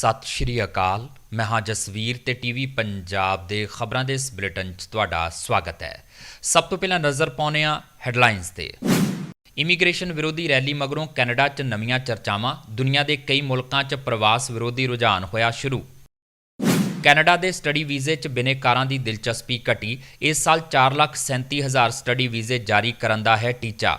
ਸਤਿ ਸ਼੍ਰੀ ਅਕਾਲ। ਮੈਂ ਹਾਂ ਜਸਵੀਰ ਤੇ ਟੀਵੀ ਪੰਜਾਬ ਦੇ ਖਬਰਾਂ ਦੇ ਇਸ ਬੁਲੇਟਿਨ 'ਚ ਤੁਹਾਡਾ ਸਵਾਗਤ ਹੈ। ਸਭ ਤੋਂ ਪਹਿਲਾਂ ਨਜ਼ਰ ਪਾਉਂਦੇ ਹਾਂ ਹੈਡਲਾਈਨਸ ਤੇ। ਇਮੀਗ੍ਰੇਸ਼ਨ ਵਿਰੋਧੀ ਰੈਲੀ ਮਗਰੋਂ ਕੈਨੇਡਾ 'ਚ ਨਵੀਆਂ ਚਰਚਾਵਾਂ, ਦੁਨੀਆ ਦੇ ਕਈ ਮੁਲਕਾਂ 'ਚ ਪ੍ਰਵਾਸ ਵਿਰੋਧੀ ਰੁਝਾਨ ਹੋਇਆ ਸ਼ੁਰੂ। ਕੈਨੇਡਾ ਦੇ ਸਟੱਡੀ ਵੀਜ਼ੇ 'ਚ ਬਿਨੇਕਾਰਾਂ ਦੀ ਦਿਲਚਸਪੀ ਘਟੀ। ਇਸ ਸਾਲ 437000 ਸਟੱਡੀ ਵੀਜ਼ੇ ਜਾਰੀ ਕਰਨ ਦਾ ਹੈ ਟੀਚਾ।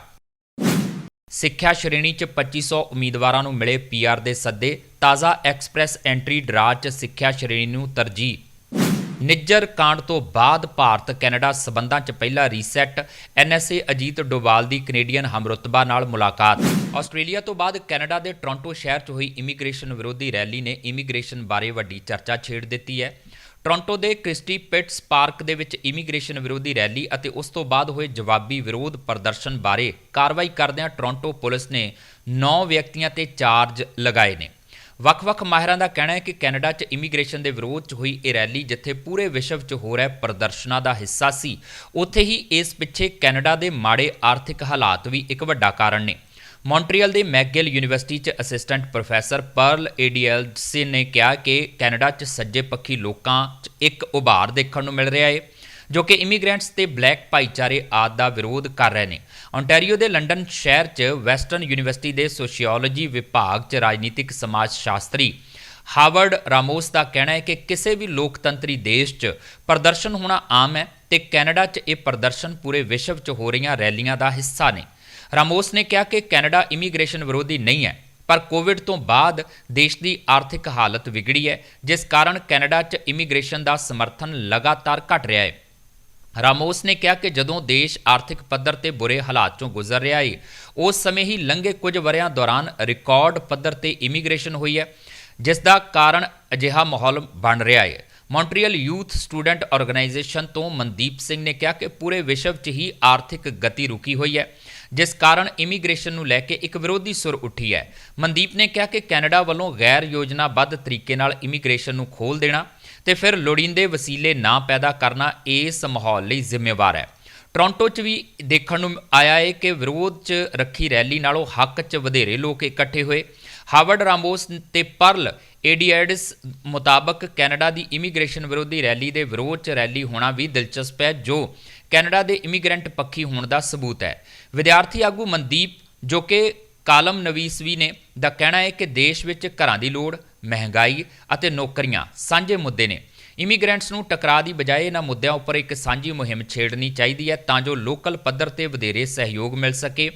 ਸਿੱਖਿਆ ਸ਼੍ਰੇਣੀ 'ਚ 2500 ਉਮੀਦਵਾਰਾਂ ਨੂੰ ਮਿਲੇ ਪੀਆਰ ਦੇ ਸੱਦੇ, ਤਾਜ਼ਾ ਐਕਸਪ੍ਰੈਸ ਐਂਟਰੀ ਡਰਾ 'ਚ ਸਿੱਖਿਆ ਸ਼੍ਰੇਣੀ ਨੂੰ ਤਰਜੀਹ। ਨਿੱਜਰ ਕਾਂਡ ਤੋਂ ਬਾਅਦ ਭਾਰਤ ਕੈਨੇਡਾ ਸਬੰਧਾਂ 'ਚ ਪਹਿਲਾ ਰੀਸੈਟ ਐਨਐਸਏ ਅਜੀਤ ਡੋਵਾਲ ਦੀ ਕੈਨੇਡੀਅਨ ਹਮਰੁਤਬਾ ਨਾਲ ਮੁਲਾਕਾਤ। ਆਸਟ੍ਰੇਲੀਆ ਤੋਂ ਬਾਅਦ ਕੈਨੇਡਾ ਦੇ ਟੋਰਾਂਟੋ ਸ਼ਹਿਰ 'ਚ ਹੋਈ ਇਮੀਗ੍ਰੇਸ਼ਨ ਵਿਰੋਧੀ ਰੈਲੀ ਨੇ ਇਮੀਗ੍ਰੇਸ਼ਨ ਬਾਰੇ ਵੱਡੀ ਚਰਚਾ ਛੇੜ ਦਿੱਤੀ ਹੈ। ਟੋਰਾਂਟੋ ਦੇ ਕ੍ਰਿਸਟੀ ਪਿਟਸ ਪਾਰਕ ਦੇ ਵਿੱਚ ਇਮੀਗ੍ਰੇਸ਼ਨ ਵਿਰੋਧੀ ਰੈਲੀ ਅਤੇ ਉਸ ਤੋਂ ਬਾਅਦ ਹੋਏ ਜਵਾਬੀ ਵਿਰੋਧ ਪ੍ਰਦਰਸ਼ਨ ਬਾਰੇ ਕਾਰਵਾਈ ਕਰਦਿਆਂ ਟੋਰਾਂਟੋ ਪੁਲਿਸ ਨੇ 9 ਵਿਅਕਤੀਆਂ ਤੇ ਚਾਰਜ ਲਗਾਏ ਨੇ। ਵੱਖ-ਵੱਖ ਮਾਹਿਰਾਂ ਦਾ ਕਹਿਣਾ ਹੈ ਕਿ ਕੈਨੇਡਾ 'ਚ ਇਮੀਗ੍ਰੇਸ਼ਨ ਦੇ ਵਿਰੋਧ 'ਚ ਹੋਈ ਇਹ ਰੈਲੀ ਜਿੱਥੇ ਪੂਰੇ ਵਿਸ਼ਵ 'ਚ ਹੋ ਰਿਹਾ ਪ੍ਰਦਰਸ਼ਨਾਂ ਦਾ ਹਿੱਸਾ ਸੀ, ਉੱਥੇ ਹੀ ਇਸ ਪਿੱਛੇ ਕੈਨੇਡਾ ਦੇ ਮਾੜੇ ਆਰਥਿਕ ਹਾਲਾਤ ਵੀ ਇੱਕ ਵੱਡਾ ਕਾਰਨ ਨੇ। ਮੌਂਟਰੀਅਲ ਦੇ ਮੈਕਗਿਲ ਯੂਨੀਵਰਸਿਟੀ 'ਚ ਅਸਿਸਟੈਂਟ ਪ੍ਰੋਫੈਸਰ ਪਰਲ ਏਡੀਐਲਸੀ ਨੇ ਕਿਹਾ ਕਿ ਕੈਨੇਡਾ 'ਚ ਸੱਜੇ ਪੱਖੀ ਲੋਕਾਂ 'ਚ ਇੱਕ ਉਭਾਰ ਦੇਖਣ ਨੂੰ ਮਿਲ ਰਿਹਾ ਹੈ ਜੋ ਕਿ ਇਮੀਗ੍ਰੈਂਟਸ ਤੇ ਬਲੈਕ ਭਾਈਚਾਰੇ ਆਦ ਦਾ ਵਿਰੋਧ ਕਰ ਰਹੇ ਨੇ। ontario ਦੇ ਲੰਡਨ ਸ਼ਹਿਰ 'ਚ ਵੈਸਟਰਨ ਯੂਨੀਵਰਸਿਟੀ ਦੇ ਸੋਸ਼ੀਓਲੋਜੀ ਵਿਭਾਗ 'ਚ ਰਾਜਨੀਤਿਕ ਸਮਾਜ ਸ਼ਾਸਤਰੀ ਹਾਰਵਰਡ ਰਾਮੋਸ ਦਾ ਕਹਿਣਾ ਹੈ ਕਿ ਕਿਸੇ ਵੀ ਲੋਕਤੰਤਰੀ ਦੇਸ਼ 'ਚ ਪ੍ਰਦਰਸ਼ਨ ਹੋਣਾ ਆਮ ਹੈ ਤੇ ਕੈਨੇਡਾ 'ਚ ਇਹ ਪ੍ਰਦਰਸ਼ਨ ਪੂਰੇ ਵਿਸ਼ਵ 'ਚ ਹੋ ਰਹੀਆਂ ਰੈਲੀਆਂ ਦਾ ਹਿੱਸਾ ਨੇ। ਰਾਮੋਸ ਨੇ ਕਿਹਾ ਕਿ ਕੈਨੇਡਾ ਇਮੀਗ੍ਰੇਸ਼ਨ ਵਿਰੋਧੀ ਨਹੀਂ ਹੈ, ਪਰ ਕੋਵਿਡ ਤੋਂ ਬਾਅਦ ਦੇਸ਼ ਦੀ ਆਰਥਿਕ ਹਾਲਤ ਵਿਗੜੀ ਹੈ, ਜਿਸ ਕਾਰਨ ਕੈਨੇਡਾ 'ਚ ਇਮੀਗ੍ਰੇਸ਼ਨ ਦਾ ਸਮਰਥਨ ਲਗਾਤਾਰ ਘਟ ਰਿਹਾ ਹੈ। ਰਾਮੋਸ ਨੇ ਕਿਹਾ ਕਿ ਜਦੋਂ ਦੇਸ਼ ਆਰਥਿਕ ਪੱਧਰ ਤੇ ਬੁਰੇ ਹਾਲਾਤ ਚੋਂ ਗੁਜ਼ਰ ਰਿਹਾ ਹੈ ਉਸ ਸਮੇਂ ਹੀ ਲੰਘੇ ਕੁਝ ਵਰਿਆਂ ਦੌਰਾਨ ਰਿਕਾਰਡ ਪੱਧਰ ਤੇ ਇਮੀਗ੍ਰੇਸ਼ਨ ਹੋਈ ਹੈ, ਜਿਸ ਦਾ ਕਾਰਨ ਅਜਿਹਾ ਮਾਹੌਲ ਬਣ ਰਿਹਾ ਹੈ ਮੌਂਟਰੀਅਲ ਯੂਥ ਸਟੂਡੈਂਟ ਆਰਗੇਨਾਈਜੇਸ਼ਨ ਤੋਂ ਮਨਦੀਪ ਸਿੰਘ ਨੇ ਕਿਹਾ ਕਿ ਪੂਰੇ ਵਿਸ਼ਵ 'ਚ ਹੀ ਆਰਥਿਕ ਗਤੀ ਰੁਕੀ ਹੋਈ ਹੈ। ਜਿਸ ਕਾਰਨ ਇਮੀਗ੍ਰੇਸ਼ਨ ਨੂੰ ਲੈ ਕੇ ਇੱਕ ਵਿਰੋਧੀ ਸੁਰ ਉੱਠੀ ਹੈ। ਮਨਦੀਪ ਨੇ ਕਿਹਾ ਕਿ ਕੈਨੇਡਾ ਵੱਲੋਂ ਗੈਰ ਯੋਜਨਾਬੱਧ ਤਰੀਕੇ ਨਾਲ ਇਮੀਗ੍ਰੇਸ਼ਨ ਨੂੰ ਖੋਲ ਦੇਣਾ ਤੇ ਫਿਰ ਲੋੜੀਂਦੇ ਵਸੀਲੇ ਨਾ ਪੈਦਾ ਕਰਨਾ ਇਸ ਮਾਹੌਲ ਲਈ ਜ਼ਿੰਮੇਵਾਰ ਹੈ। ਟੋਰਾਂਟੋ 'ਚ ਵੀ ਦੇਖਣ ਨੂੰ ਆਇਆ ਹੈ ਕਿ ਵਿਰੋਧ 'ਚ ਰੱਖੀ ਰੈਲੀ ਨਾਲੋਂ ਹੱਕ 'ਚ ਵਧੇਰੇ ਲੋਕ ਇਕੱਠੇ ਹੋਏ। ਹਾਵਰਡ ਰਾਮਬੋਸ ਤੇ ਪਰਲ ਏਡੀਐਡਸ ਮੁਤਾਬਕ ਕੈਨੇਡਾ ਦੀ ਇਮੀਗ੍ਰੇਸ਼ਨ ਵਿਰੋਧੀ ਰੈਲੀ ਦੇ ਵਿਰੋਧ 'ਚ ਰੈਲੀ ਹੋਣਾ ਵੀ ਦਿਲਚਸਪ ਹੈ, ਜੋ ਕੈਨੇਡਾ ਦੇ ਇਮੀਗ੍ਰੈਂਟ ਪੱਖੀ ਹੋਣ ਦਾ ਸਬੂਤ ਹੈ। ਵਿਦਿਆਰਥੀ ਆਗੂ ਮਨਦੀਪ, ਜੋ ਕਿ ਕਾਲਮ ਨਵੀਸ ਵੀ ਨੇ, ਦਾ ਕਹਿਣਾ ਹੈ ਕਿ ਦੇਸ਼ ਵਿੱਚ ਘਰਾਂ ਦੀ ਲੋੜ, ਮਹਿੰਗਾਈ ਅਤੇ ਨੌਕਰੀਆਂ ਸਾਂਝੇ ਮੁੱਦੇ ਨੇ। ਇਮੀਗ੍ਰੈਂਟਸ ਨੂੰ ਟਕਰਾਅ ਦੀ ਬਜਾਏ ਇਹਨਾਂ ਮੁੱਦਿਆਂ ਉੱਪਰ ਇੱਕ ਸਾਂਝੀ ਮੁਹਿੰਮ ਛੇੜਨੀ ਚਾਹੀਦੀ ਹੈ ਤਾਂ ਜੋ ਲੋਕਲ ਪੱਧਰ ਤੇ ਵਧੇਰੇ ਸਹਿਯੋਗ ਮਿਲ ਸਕੇ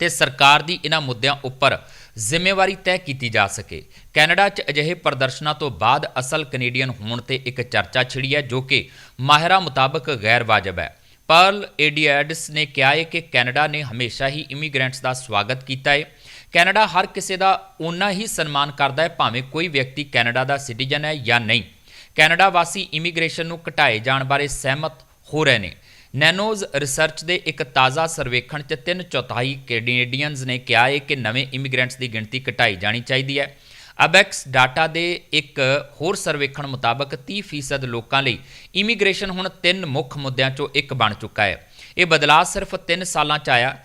ਤੇ ਸਰਕਾਰ ਦੀ ਇਹਨਾਂ ਮੁੱਦਿਆਂ ਉੱਪਰ ਜ਼ਿੰਮੇਵਾਰੀ ਤੈਅ ਕੀਤੀ ਜਾ ਸਕੇ। ਕੈਨੇਡਾ 'ਚ ਅਜਿਹੇ ਪ੍ਰਦਰਸ਼ਨਾਂ ਤੋਂ ਬਾਅਦ ਅਸਲ ਕੈਨੇਡੀਅਨ ਹੋਣ ਤੇ ਇੱਕ ਚਰਚਾ ਛਿੜੀ ਹੈ, ਜੋ ਕਿ ਮਾਹਿਰਾਂ ਮੁਤਾਬਕ ਗੈਰ ਵਾਜਬ ਹੈ। ਪਰਲ ਏਡੀਐਡਸ ਨੇ ਕਿਹਾ ਹੈ ਕਿ ਕੈਨੇਡਾ ਨੇ ਹਮੇਸ਼ਾ ਹੀ ਇਮੀਗ੍ਰੈਂਟਸ ਦਾ ਸਵਾਗਤ ਕੀਤਾ ਹੈ। ਕੈਨੇਡਾ ਹਰ ਕਿਸੇ ਦਾ ਉਨਾ ਹੀ ਸਨਮਾਨ ਕਰਦਾ ਹੈ, ਭਾਵੇਂ ਕੋਈ ਵਿਅਕਤੀ ਕੈਨੇਡਾ ਦਾ ਸਿਟੀਜ਼ਨ ਹੈ ਜਾਂ ਨਹੀਂ। ਕੈਨੇਡਾ ਵਾਸੀ ਇਮੀਗ੍ਰੇਸ਼ਨ ਨੂੰ ਘਟਾਏ ਜਾਣ ਬਾਰੇ ਸਹਿਮਤ ਹੋ ਰਹੇ ਨੇ। ਨੈਨੋਜ਼ ਰਿਸਰਚ ਦੇ ਇੱਕ ਤਾਜ਼ਾ ਸਰਵੇਖਣ 'ਚ 3 ਚੌਥਾਈ ਕੈਨੇਡੀਅਨਸ ਨੇ ਕਿਹਾ ਹੈ ਕਿ ਨਵੇਂ ਇਮੀਗ੍ਰੈਂਟਸ ਦੀ ਗਿਣਤੀ ਘਟਾਈ ਜਾਣੀ ਚਾਹੀਦੀ ਹੈ। ਅਬੈਕਸ ਡਾਟਾ ਦੇ ਇੱਕ ਹੋਰ ਸਰਵੇਖਣ ਮੁਤਾਬਕ 30% ਲੋਕਾਂ ਲਈ ਇਮੀਗ੍ਰੇਸ਼ਨ ਹੁਣ ਤਿੰਨ ਮੁੱਖ ਮੁੱਦਿਆਂ 'ਚੋਂ ਇੱਕ ਬਣ ਚੁੱਕਾ ਹੈ। ਇਹ ਬਦਲਾਅ ਸਿਰਫ 3 ਸਾਲਾਂ 'ਚ ਆਇਆ।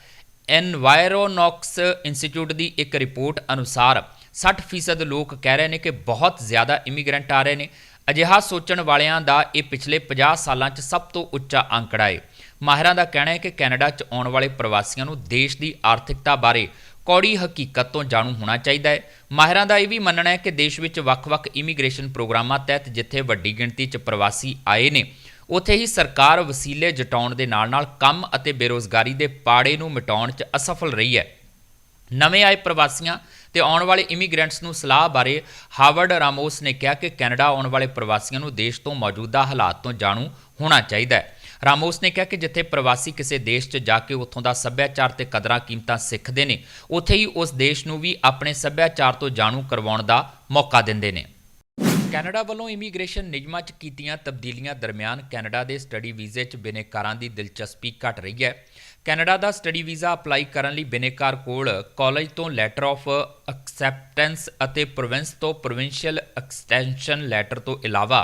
ਐਨਵਾਇਰੋਨੌਕਸ ਇੰਸਟੀਚਿਊਟ ਦੀ ਇੱਕ ਰਿਪੋਰਟ ਅਨੁਸਾਰ 60% ਲੋਕ ਕਹਿ ਰਹੇ ਨੇ ਕਿ ਬਹੁਤ ਜ਼ਿਆਦਾ ਇਮੀਗ੍ਰੈਂਟ ਆ ਰਹੇ ਨੇ। ਅਜਿਹਾ ਸੋਚਣ ਵਾਲਿਆਂ ਦਾ ਇਹ ਪਿਛਲੇ 50 ਸਾਲਾਂ 'ਚ ਸਭ ਤੋਂ ਉੱਚਾ ਅੰਕੜਾ ਹੈ ਮਾਹਿਰਾਂ ਦਾ ਕਹਿਣਾ ਹੈ ਕਿ ਕੈਨੇਡਾ 'ਚ ਆਉਣ ਵਾਲੇ ਪ੍ਰਵਾਸੀਆਂ ਨੂੰ ਦੇਸ਼ ਦੀ ਆਰਥਿਕਤਾ ਬਾਰੇ ਕੌੜੀ ਹਕੀਕਤ ਤੋਂ ਜਾਣੂ ਹੋਣਾ ਚਾਹੀਦਾ ਹੈ ਮਾਹਿਰਾਂ ਦਾ ਇਹ ਵੀ ਮੰਨਣਾ ਹੈ ਕਿ ਦੇਸ਼ ਵਿੱਚ ਵੱਖ-ਵੱਖ ਇਮੀਗ੍ਰੇਸ਼ਨ ਪ੍ਰੋਗਰਾਮਾਂ ਤਹਿਤ ਜਿੱਥੇ ਵੱਡੀ ਗਿਣਤੀ 'ਚ ਪ੍ਰਵਾਸੀ ਆਏ ਨੇ, ਉੱਥੇ ਹੀ ਸਰਕਾਰ ਵਸੀਲੇ ਜਟਾਉਣ ਦੇ ਨਾਲ-ਨਾਲ ਕੰਮ ਅਤੇ ਬੇਰੋਜ਼ਗਾਰੀ ਦੇ ਪਾੜੇ ਨੂੰ ਮਿਟਾਉਣ 'ਚ ਅਸਫਲ ਰਹੀ ਹੈ। ਨਵੇਂ ਆਏ ਪ੍ਰਵਾਸੀਆਂ ਤੇ ਆਉਣ ਵਾਲੇ ਇਮੀਗ੍ਰੈਂਟਸ ਨੂੰ ਸਲਾਹ ਬਾਰੇ ਹਾਰਵਰਡ ਰਾਮੋਸ ਨੇ ਕਿਹਾ ਕਿ ਕੈਨੇਡਾ ਆਉਣ ਵਾਲੇ ਪ੍ਰਵਾਸੀਆਂ ਨੂੰ ਦੇਸ਼ ਤੋਂ ਮੌਜੂਦਾ ਹਾਲਾਤ ਤੋਂ ਜਾਣੂ ਹੋਣਾ ਚਾਹੀਦਾ ਹੈ। ਰਾਮੋਸ ਨੇ ਕਿਹਾ ਕਿ ਜਿੱਥੇ ਪ੍ਰਵਾਸੀ ਕਿਸੇ ਦੇਸ਼ 'ਚ ਜਾ ਕੇ ਉੱਥੋਂ ਦਾ ਸੱਭਿਆਚਾਰ ਤੇ ਕਦਰਾਂ ਕੀਮਤਾਂ ਸਿੱਖਦੇ ਨੇ, ਉੱਥੇ ਹੀ ਉਸ ਦੇਸ਼ ਨੂੰ ਵੀ ਆਪਣੇ ਸੱਭਿਆਚਾਰ ਤੋਂ ਜਾਣੂ ਕਰਵਾਉਣ ਦਾ ਮੌਕਾ ਦਿੰਦੇ ਨੇ। ਕੈਨੇਡਾ ਵੱਲੋਂ ਇਮੀਗ੍ਰੇਸ਼ਨ ਨਿਯਮਾਂ 'ਚ ਕੀਤੀਆਂ ਤਬਦੀਲੀਆਂ ਦਰਮਿਆਨ ਕੈਨੇਡਾ ਦੇ ਸਟੱਡੀ ਵੀਜ਼ੇ 'ਚ ਬਿਨੇਕਾਰਾਂ ਦੀ ਦਿਲਚਸਪੀ ਘਟ ਰਹੀ ਹੈ। ਕੈਨੇਡਾ ਦਾ ਸਟੱਡੀ ਵੀਜ਼ਾ ਅਪਲਾਈ ਕਰਨ ਲਈ ਬਿਨੇਕਾਰ ਕੋਲ ਕਾਲਜ ਤੋਂ ਲੈਟਰ ਆਫ ਐਕਸੈਪਟੈਂਸ ਅਤੇ ਪ੍ਰੋਵਿੰਸ ਤੋਂ ਪ੍ਰੋਵਿੰਸ਼ੀਅਲ ਐਕਸਟੈਂਸ਼ਨ ਲੈਟਰ ਤੋਂ ਇਲਾਵਾ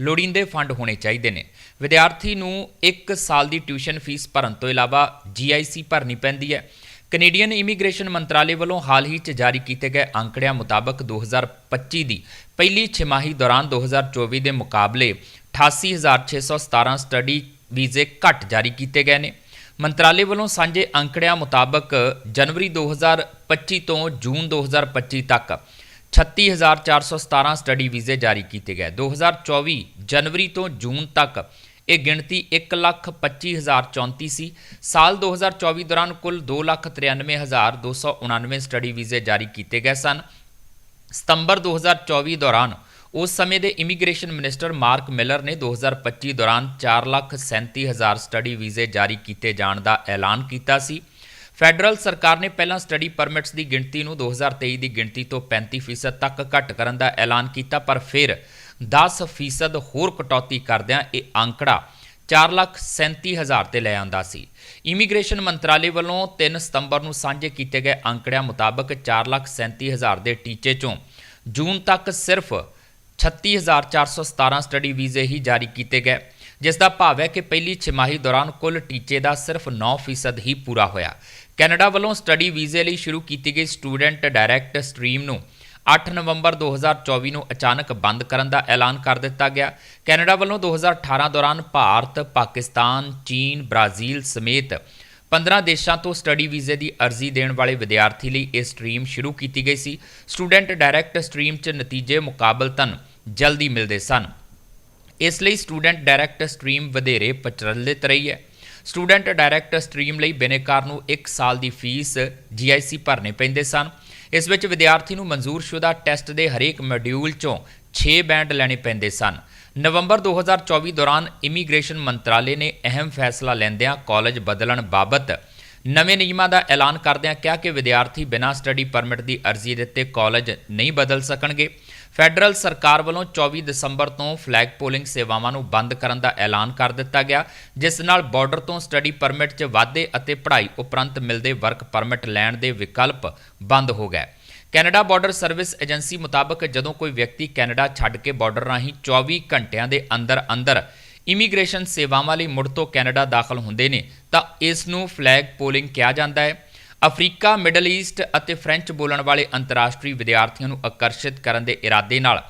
ਲੋੜੀਂਦੇ ਫੰਡ ਹੋਣੇ ਚਾਹੀਦੇ ਨੇ। ਵਿਦਿਆਰਥੀ ਨੂੰ 1 ਸਾਲ ਦੀ ਟਿਊਸ਼ਨ ਫੀਸ ਭਰਨ ਤੋਂ ਇਲਾਵਾ GIC ਭਰਨੀ ਪੈਂਦੀ ਹੈ। ਕੈਨੇਡੀਅਨ ਇਮੀਗ੍ਰੇਸ਼ਨ ਮੰਤਰਾਲੇ ਵੱਲੋਂ ਹਾਲ ਹੀ 'ਚ ਜਾਰੀ ਕੀਤੇ ਗਏ ਅੰਕੜਿਆਂ ਮੁਤਾਬਕ 2025 ਦੀ ਪਹਿਲੀ ਛਿਮਾਹੀ ਦੌਰਾਨ 2024 ਦੇ ਮੁਕਾਬਲੇ 88617 ਸਟੱਡੀ ਵੀਜ਼ੇ ਘੱਟ ਜਾਰੀ ਕੀਤੇ ਗਏ ਨੇ। ਮੰਤਰਾਲੇ ਵੱਲੋਂ ਸਾਂਝੇ ਅੰਕੜਿਆਂ ਮੁਤਾਬਕ ਜਨਵਰੀ 2025 ਤੋਂ ਜੂਨ 2025 ਤੱਕ 36417 ਸਟੱਡੀ ਵੀਜ਼ੇ ਜਾਰੀ ਕੀਤੇ ਗਏ। 2024 ਜਨਵਰੀ ਤੋਂ ਜੂਨ ਤੱਕ ਇਹ ਗਿਣਤੀ 125034 ਸੀ। ਸਾਲ 2024 ਦੌਰਾਨ ਕੁੱਲ 293299 ਸਟੱਡੀ ਵੀਜ਼ੇ ਜਾਰੀ ਕੀਤੇ ਗਏ ਸਨ। ਸਤੰਬਰ 2024 ਦੌਰਾਨ ਉਸ ਸਮੇਂ ਦੇ ਇਮੀਗ੍ਰੇਸ਼ਨ ਮਿਨਿਸਟਰ ਮਾਰਕ ਮਿਲਰ ਨੇ 2025 ਦੌਰਾਨ 437000 ਸਟੱਡੀ ਵੀਜ਼ੇ ਜਾਰੀ ਕੀਤੇ ਜਾਣ ਦਾ ਐਲਾਨ ਕੀਤਾ ਸੀ। ਫੈਡਰਲ ਸਰਕਾਰ ਨੇ ਪਹਿਲਾਂ ਸਟੱਡੀ ਪਰਮਿਟਸ ਦੀ ਗਿਣਤੀ ਨੂੰ 2023 ਦੀ ਗਿਣਤੀ ਤੋਂ 35% ਤੱਕ ਘੱਟ ਕਰਨ ਦਾ ਐਲਾਨ ਕੀਤਾ, ਪਰ ਫਿਰ 10% ਹੋਰ ਕਟੌਤੀ ਕਰਦਿਆਂ ਇਹ ਅੰਕੜਾ 437000 ਤੇ ਲੈ ਆਂਦਾ ਸੀ। ਇਮੀਗ੍ਰੇਸ਼ਨ ਮੰਤਰਾਲੇ ਵੱਲੋਂ 3 ਸਤੰਬਰ ਨੂੰ ਸਾਂਝੇ ਕੀਤੇ ਗਏ ਅੰਕੜਿਆਂ ਮੁਤਾਬਕ 437000 ਦੇ ਟੀਚੇ ਚੋਂ ਜੂਨ ਤੱਕ ਸਿਰਫ 36417 ਸਟੱਡੀ ਵੀਜ਼ੇ ਹੀ ਜਾਰੀ ਕੀਤੇ ਗਏ ਜਿਸ ਦਾ ਭਾਵ ਹੈ ਕਿ ਪਹਿਲੀ ਛਿਮਾਹੀ ਦੌਰਾਨ ਕੁੱਲ ਟੀਚੇ ਦਾ ਸਿਰਫ 9% ਹੀ ਪੂਰਾ ਹੋਇਆ। ਕੈਨੇਡਾ ਵੱਲੋਂ ਸਟੱਡੀ ਵੀਜ਼ੇ ਲਈ ਸ਼ੁਰੂ ਕੀਤੀ ਗਈ ਸਟੂਡੈਂਟ ਡਾਇਰੈਕਟ ਸਟ੍ਰੀਮ ਨੂੰ 8 ਨਵੰਬਰ 2024 ਨੂੰ ਅਚਾਨਕ ਬੰਦ ਕਰਨ ਦਾ ਐਲਾਨ ਕਰ ਦਿੱਤਾ ਗਿਆ। ਕੈਨੇਡਾ ਵੱਲੋਂ 2018 ਦੌਰਾਨ ਭਾਰਤ, ਪਾਕਿਸਤਾਨ, ਚੀਨ, ਬ੍ਰਾਜ਼ੀਲ ਸਮੇਤ 15 ਦੇਸ਼ਾਂ ਤੋਂ ਸਟੱਡੀ ਵੀਜ਼ੇ ਦੀ ਅਰਜ਼ੀ ਦੇਣ ਵਾਲੇ ਵਿਦਿਆਰਥੀ ਲਈ ਇਹ ਸਟ੍ਰੀਮ ਸ਼ੁਰੂ ਕੀਤੀ ਗਈ ਸੀ। ਸਟੂਡੈਂਟ ਡਾਇਰੈਕਟ ਸਟ੍ਰੀਮ 'ਚ ਨਤੀਜੇ ਮੁਕਾਬਲਤਨ ਜਲਦੀ ਮਿਲਦੇ ਸਨ। ਇਸ ਲਈ ਸਟੂਡੈਂਟ ਡਾਇਰੈਕਟ ਸਟ੍ਰੀਮ ਵਧੇਰੇ ਪ੍ਰਚਲਿਤ ਰਹੀ ਹੈ। ਸਟੂਡੈਂਟ ਡਾਇਰੈਕਟ ਸਟ੍ਰੀਮ ਲਈ ਬਿਨੇਕਾਰ ਨੂੰ 1 ਸਾਲ ਦੀ ਫੀਸ GIC ਭਰਨੇ ਪੈਂਦੇ ਸਨ। ਇਸ ਵਿੱਚ ਵਿਦਿਆਰਥੀ ਨੂੰ ਮਨਜ਼ੂਰਸ਼ੁਦਾ ਟੈਸਟ ਦੇ ਹਰੇਕ ਮੋਡਿਊਲ ਚੋਂ 6 ਬੈਂਡ ਲੈਣੇ ਪੈਂਦੇ ਸਨ। ਨਵੰਬਰ 2024 ਦੌਰਾਨ ਇਮੀਗ੍ਰੇਸ਼ਨ ਮੰਤਰਾਲੇ ਨੇ ਅਹਿਮ ਫੈਸਲਾ ਲੈਂਦਿਆਂ ਕਾਲਜ ਬਦਲਣ ਬਾਬਤ ਨਵੇਂ ਨਿਯਮਾਂ ਦਾ ਐਲਾਨ ਕਰਦਿਆਂ ਕਿਹਾ ਕਿ ਵਿਦਿਆਰਥੀ ਬਿਨਾਂ ਸਟੱਡੀ ਪਰਮਿਟ ਦੀ ਅਰਜ਼ੀ ਦਿੱਤੇ ਕਾਲਜ ਨਹੀਂ ਬਦਲ ਸਕਣਗੇ। ਫੈਡਰਲ ਸਰਕਾਰ ਵੱਲੋਂ 24 ਦਸੰਬਰ ਤੋਂ ਫਲੈਗ ਪੋਲਿੰਗ ਸੇਵਾਵਾਂ ਨੂੰ ਬੰਦ ਕਰਨ ਦਾ ਐਲਾਨ ਕਰ ਦਿੱਤਾ ਗਿਆ, ਜਿਸ ਨਾਲ ਬਾਰਡਰ ਤੋਂ ਸਟੱਡੀ ਪਰਮਿਟ 'ਚ ਵਾਧੇ ਅਤੇ ਪੜ੍ਹਾਈ ਉਪਰੰਤ ਮਿਲਦੇ ਵਰਕ ਪਰਮਿਟ ਲੈਣ ਦੇ ਵਿਕਲਪ ਬੰਦ ਹੋ ਗਏ। ਕੈਨੇਡਾ ਬਾਰਡਰ ਸਰਵਿਸ ਏਜੰਸੀ ਮੁਤਾਬਕ ਜਦੋਂ ਕੋਈ ਵਿਅਕਤੀ ਕੈਨੇਡਾ ਛੱਡ ਕੇ ਬਾਰਡਰ ਰਾਹੀਂ 24 ਘੰਟਿਆਂ ਦੇ ਅੰਦਰ ਅੰਦਰ ਇਮੀਗ੍ਰੇਸ਼ਨ ਸੇਵਾਵਾਂ ਲਈ ਮੁੜ ਤੋਂ ਕੈਨੇਡਾ ਦਾਖਲ ਹੁੰਦੇ ਨੇ, ਤਾਂ ਇਸ ਨੂੰ ਫਲੈਗ ਪੋਲਿੰਗ ਕਿਹਾ ਜਾਂਦਾ ਹੈ। ਅਫਰੀਕਾ, ਮਿਡਲ ਈਸਟ ਅਤੇ ਫ੍ਰੈਂਚ ਬੋਲਣ ਵਾਲੇ ਅੰਤਰਰਾਸ਼ਟਰੀ ਵਿਦਿਆਰਥੀਆਂ ਨੂੰ ਆਕਰਸ਼ਿਤ ਕਰਨ ਦੇ ਇਰਾਦੇ ਨਾਲ